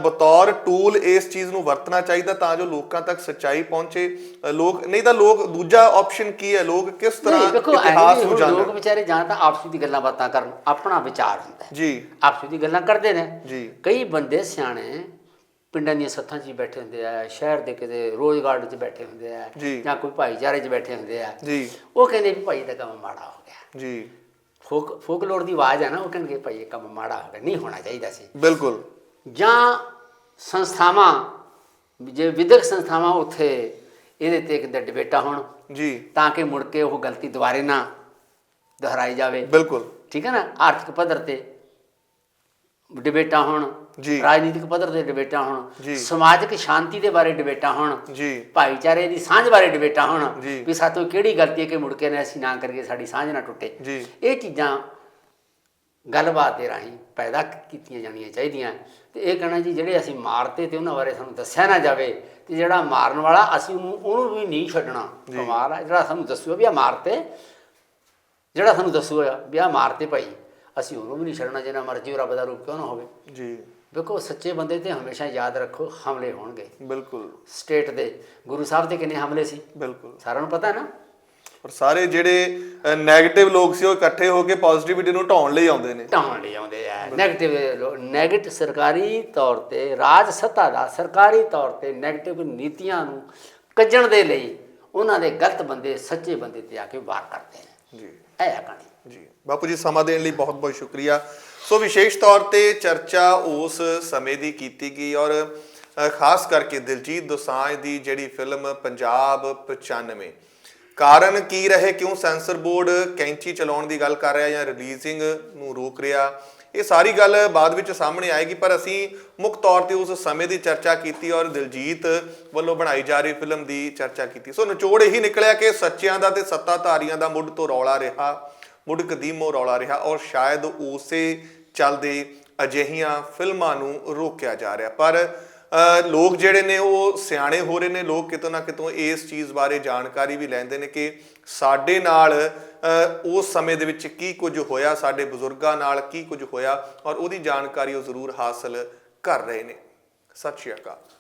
ਬਤੌਰ ਟੂਲ ਇਸ ਚੀਜ਼ ਨੂੰ ਵਰਤਣਾ ਚਾਹੀਦਾ ਤਾਂ ਜੋ ਲੋਕਾਂ ਤੱਕ ਸੱਚਾਈ ਪਹੁੰਚੇ। ਲੋਕ ਨਹੀਂ ਤਾਂ ਲੋਕ ਦੂਜਾ ਆਪਸ਼ਨ ਕੀ ਹੈ? ਲੋਕ ਕਿਸ ਤਰ੍ਹਾਂ ਇਤਿਹਾਸ ਨੀ, ਨੂੰ ਹੁਣ ਲੋਕ ਜਾਣਨ ਵਿਚਾਰੇ ਜਾਂ ਤਾਂ ਆਪਸੀ ਦੀ ਗੱਲਾਂ ਬਾਤਾਂ ਕਰਨ ਆਪਣਾ ਵਿਚਾਰ ਹੁੰਦਾ ਹੈ। ਜੀ। ਆਪਸੀ ਦੀ ਗੱਲਾਂ ਕਰਦੇ ਨੇ। ਜੀ। ਕਈ ਬੰਦੇ ਸਿਆਣੇ ਪਿੰਡਾਂ ਦੀਆਂ ਸੱਥਾਂ 'ਚ ਬੈਠੇ ਹੁੰਦੇ ਆ ਸ਼ਹਿਰ ਦੇ ਕਿਤੇ ਰੋਜ਼ ਗਾਰਡਨ 'ਚ ਬੈਠੇ ਹੁੰਦੇ ਆ ਜੀ। ਜਾਂ ਕੋਈ ਭਾਈਚਾਰੇ 'ਚ ਬੈਠੇ ਹੁੰਦੇ ਆ। ਜੀ। ਉਹ ਕਹਿੰਦੇ ਵੀ ਭਾਈ ਦਾ ਕੰਮ ਮਾੜਾ ਹੋ ਗਿਆ। ਜੀ। ਫੋਕ ਫੋਕਲੋਰ ਦੀ ਆਵਾਜ਼ ਹੈ ਨਾ ਉਹ ਕਹਿੰਦੇ ਭਾਈ ਇਹ ਕੰਮ ਮਾੜਾ ਹੋ ਗਿਆ। ਨਹੀਂ ਹੋਣਾ ਚਾਹੀਦਾ ਸੀ। ਬਿਲਕੁਲ। ਜਾਂ ਸੰਸਥਾਵਾਂ ਜੇ ਵਿਦਿਅਕ ਸੰਸਥਾਵਾਂ ਉੱਥੇ ਇਹਦੇ ਤੇ ਇੱਕ ਡਿਬੇਟਾਂ ਹੋਣ ਜੀ ਤਾਂ ਕਿ ਮੁੜ ਕੇ ਉਹ ਗਲਤੀ ਦੁਬਾਰੇ ਨਾ ਦੁਹਰਾਈ ਜਾਵੇ ਬਿਲਕੁਲ ਠੀਕ ਹੈ ਨਾ ਆਰਥਿਕ ਪੱਧਰ ਤੇ ਡਿਬੇਟਾਂ ਹੋਣ ਜੀ। ਰਾਜਨੀਤਿਕ ਪੱਧਰ ਤੇ ਡਿਬੇਟਾਂ ਜੀ। ਹੋਣ ਸਮਾਜਿਕ ਸ਼ਾਂਤੀ ਦੇ ਬਾਰੇ ਡਿਬੇਟਾਂ ਹੋਣ ਜੀ ਭਾਈਚਾਰੇ ਦੀ ਸਾਂਝ ਬਾਰੇ ਡਿਬੇਟਾਂ ਹੋਣ। ਵੀ ਸਾਤੋਂ ਕਿਹੜੀ ਗਲਤੀ ਹੈ ਕਿ ਮੁੜ ਕੇ ਨਾ ਅਸੀਂ ਨਾ ਕਰੀਏ ਸਾਡੀ ਸਾਂਝ ਨਾ ਟੁੱਟੇ ਜੀ। ਇਹ ਚੀਜ਼ਾਂ ਗੱਲਬਾਤ ਦੇ ਰਾਹੀਂ ਪੈਦਾ ਕੀਤੀਆਂ ਜਾਣੀਆਂ ਚਾਹੀਦੀਆਂ। ਤੇ ਇਹ ਕਹਿਣਾ ਜੀ ਜਿਹੜੇ ਅਸੀਂ ਮਾਰਤੇ ਤੇ ਉਹਨਾਂ ਬਾਰੇ ਸਾਨੂੰ ਦੱਸਿਆ ਨਾ ਜਾਵੇ ਤੇ ਜਿਹੜਾ ਮਾਰਨ ਵਾਲਾ ਅਸੀਂ ਉਹਨੂੰ ਉਹਨੂੰ ਵੀ ਨਹੀਂ ਛੱਡਣਾ। ਕਮਾਲ ਹੈ ਜਿਹੜਾ ਸਾਨੂੰ ਦੱਸੂਗਾ ਵੀ ਆ ਮਾਰਤੇ ਜਿਹੜਾ ਸਾਨੂੰ ਦੱਸੂਗਾ ਵੀ ਆ ਮਾਰਤੇ ਭਾਈ ਅਸੀਂ ਉਹਨੂੰ ਵੀ ਨਹੀਂ ਛੱਡਣਾ ਜਿੰਨਾ ਮਰਜ਼ੀ ਰੱਬ ਦਾ ਰੂਪ ਕਿਉਂ ਨਾ ਹੋਵੇ। ਜੀ। ਵੇਖੋ ਸੱਚੇ ਬੰਦੇ ਤੇ ਹਮੇਸ਼ਾ ਯਾਦ ਰੱਖੋ ਹਮਲੇ ਹੋਣਗੇ। ਬਿਲਕੁਲ। ਸਟੇਟ ਦੇ ਗੁਰੂ ਸਾਹਿਬ ਤੇ ਕਿੰਨੇ ਹਮਲੇ ਸੀ? ਬਿਲਕੁਲ। ਸਾਰਿਆਂ ਨੂੰ ਪਤਾ ਹੈ ਨਾ? ਔਰ ਸਾਰੇ ਜਿਹੜੇ ਨੈਗੇਟਿਵ ਲੋਕ ਸੀ ਉਹ ਇਕੱਠੇ ਹੋ ਕੇ ਪੋਜ਼ਿਟਿਵਿਟੀ ਨੂੰ ਢਾਉਣ ਲਈ ਆਉਂਦੇ ਨੇ। ਢਾਉਣ ਲਈ ਆਉਂਦੇ ਆ। ਨੈਗੇਟਿਵ ਨੈਗੇਟਿਵ ਸਰਕਾਰੀ ਤੌਰ ਤੇ ਰਾਜ ਸੱਤਾ ਦਾ ਸਰਕਾਰੀ ਤੌਰ ਤੇ ਨੈਗੇਟਿਵ ਨੀਤੀਆਂ ਨੂੰ ਕੱਜਣ ਦੇ ਲਈ ਉਹਨਾਂ ਦੇ ਗਲਤ ਬੰਦੇ ਸੱਚੇ ਬੰਦੇ ਤੇ ਆ ਕੇ ਵਾਰ ਕਰਦੇ ਨੇ। ਜੀ। ਇਹ ਆ ਕਹਾਣੀ। ਜੀ। ਬਾਪੂ ਜੀ ਸਮਾਂ ਦੇਣ ਲਈ ਬਹੁਤ ਬਹੁਤ ਸ਼ੁਕਰੀਆ। ਸੋ ਵਿਸ਼ੇਸ਼ ਤੌਰ ਤੇ ਚਰਚਾ ਉਸ ਸਮੇਂ ਦੀ ਕੀਤੀ ਗਈ ਔਰ ਖਾਸ ਕਰਕੇ ਦਿਲਜੀਤ ਦੋਸਾਂਝ ਦੀ ਜਿਹੜੀ ਫਿਲਮ ਪੰਜਾਬ 95 ਕਾਰਨ ਕੀ ਰਹੇ? ਕਿਉਂ ਸੈਂਸਰ ਬੋਰਡ ਕੈਂਚੀ ਚਲਾਉਣ ਦੀ ਗੱਲ ਕਰ ਰਿਹਾ ਜਾਂ ਰਿਲੀਜ਼ਿੰਗ ਨੂੰ ਰੋਕ ਰਿਹਾ? ਇਹ ਸਾਰੀ ਗੱਲ ਬਾਅਦ ਵਿੱਚ ਸਾਹਮਣੇ ਆਏਗੀ, ਪਰ ਅਸੀਂ ਮੁੱਖ ਤੌਰ ਤੇ ਉਸ ਸਮੇਂ ਦੀ ਚਰਚਾ ਕੀਤੀ ਔਰ ਦਿਲਜੀਤ ਵੱਲੋਂ ਬਣਾਈ ਜਾ ਰਹੀ ਫਿਲਮ ਦੀ ਚਰਚਾ ਕੀਤੀ। ਸੋ ਨਿਚੋੜ ਇਹੀ ਨਿਕਲਿਆ ਕਿ ਸੱਚਿਆਂ ਦਾ ਤੇ ਸੱਤਾਧਾਰੀਆਂ ਦਾ ਮੁੱਢ ਤੋਂ ਰੌਲਾ ਰਿਹਾ, ਮੁੱਢ ਕਦੀਮੋਂ ਰੌਲਾ ਰਿਹਾ ਔਰ ਸ਼ਾਇਦ ਉਸੇ ਚੱਲਦੇ ਅਜਿਹੀਆਂ ਫਿਲਮਾਂ ਨੂੰ ਰੋਕਿਆ ਜਾ ਰਿਹਾ। ਪਰ ਲੋਕ ਜਿਹੜੇ ਨੇ ਉਹ ਸਿਆਣੇ ਹੋ ਰਹੇ ਨੇ, ਲੋਕ ਕਿਤੋਂ ਨਾ ਕਿਤੋਂ ਇਸ ਚੀਜ਼ ਬਾਰੇ ਜਾਣਕਾਰੀ ਵੀ ਲੈਂਦੇ ਨੇ ਕਿ ਸਾਡੇ ਨਾਲ ਉਸ ਸਮੇਂ ਦੇ ਵਿੱਚ ਕੀ ਕੁਝ ਹੋਇਆ, ਸਾਡੇ ਬਜ਼ੁਰਗਾਂ ਨਾਲ ਕੀ ਕੁਝ ਹੋਇਆ ਔਰ ਉਹਦੀ ਜਾਣਕਾਰੀ ਉਹ ਜ਼ਰੂਰ ਹਾਸਲ ਕਰ ਰਹੇ ਨੇ। ਸਤਿ ਸ਼੍ਰੀ ਅਕਾਲ।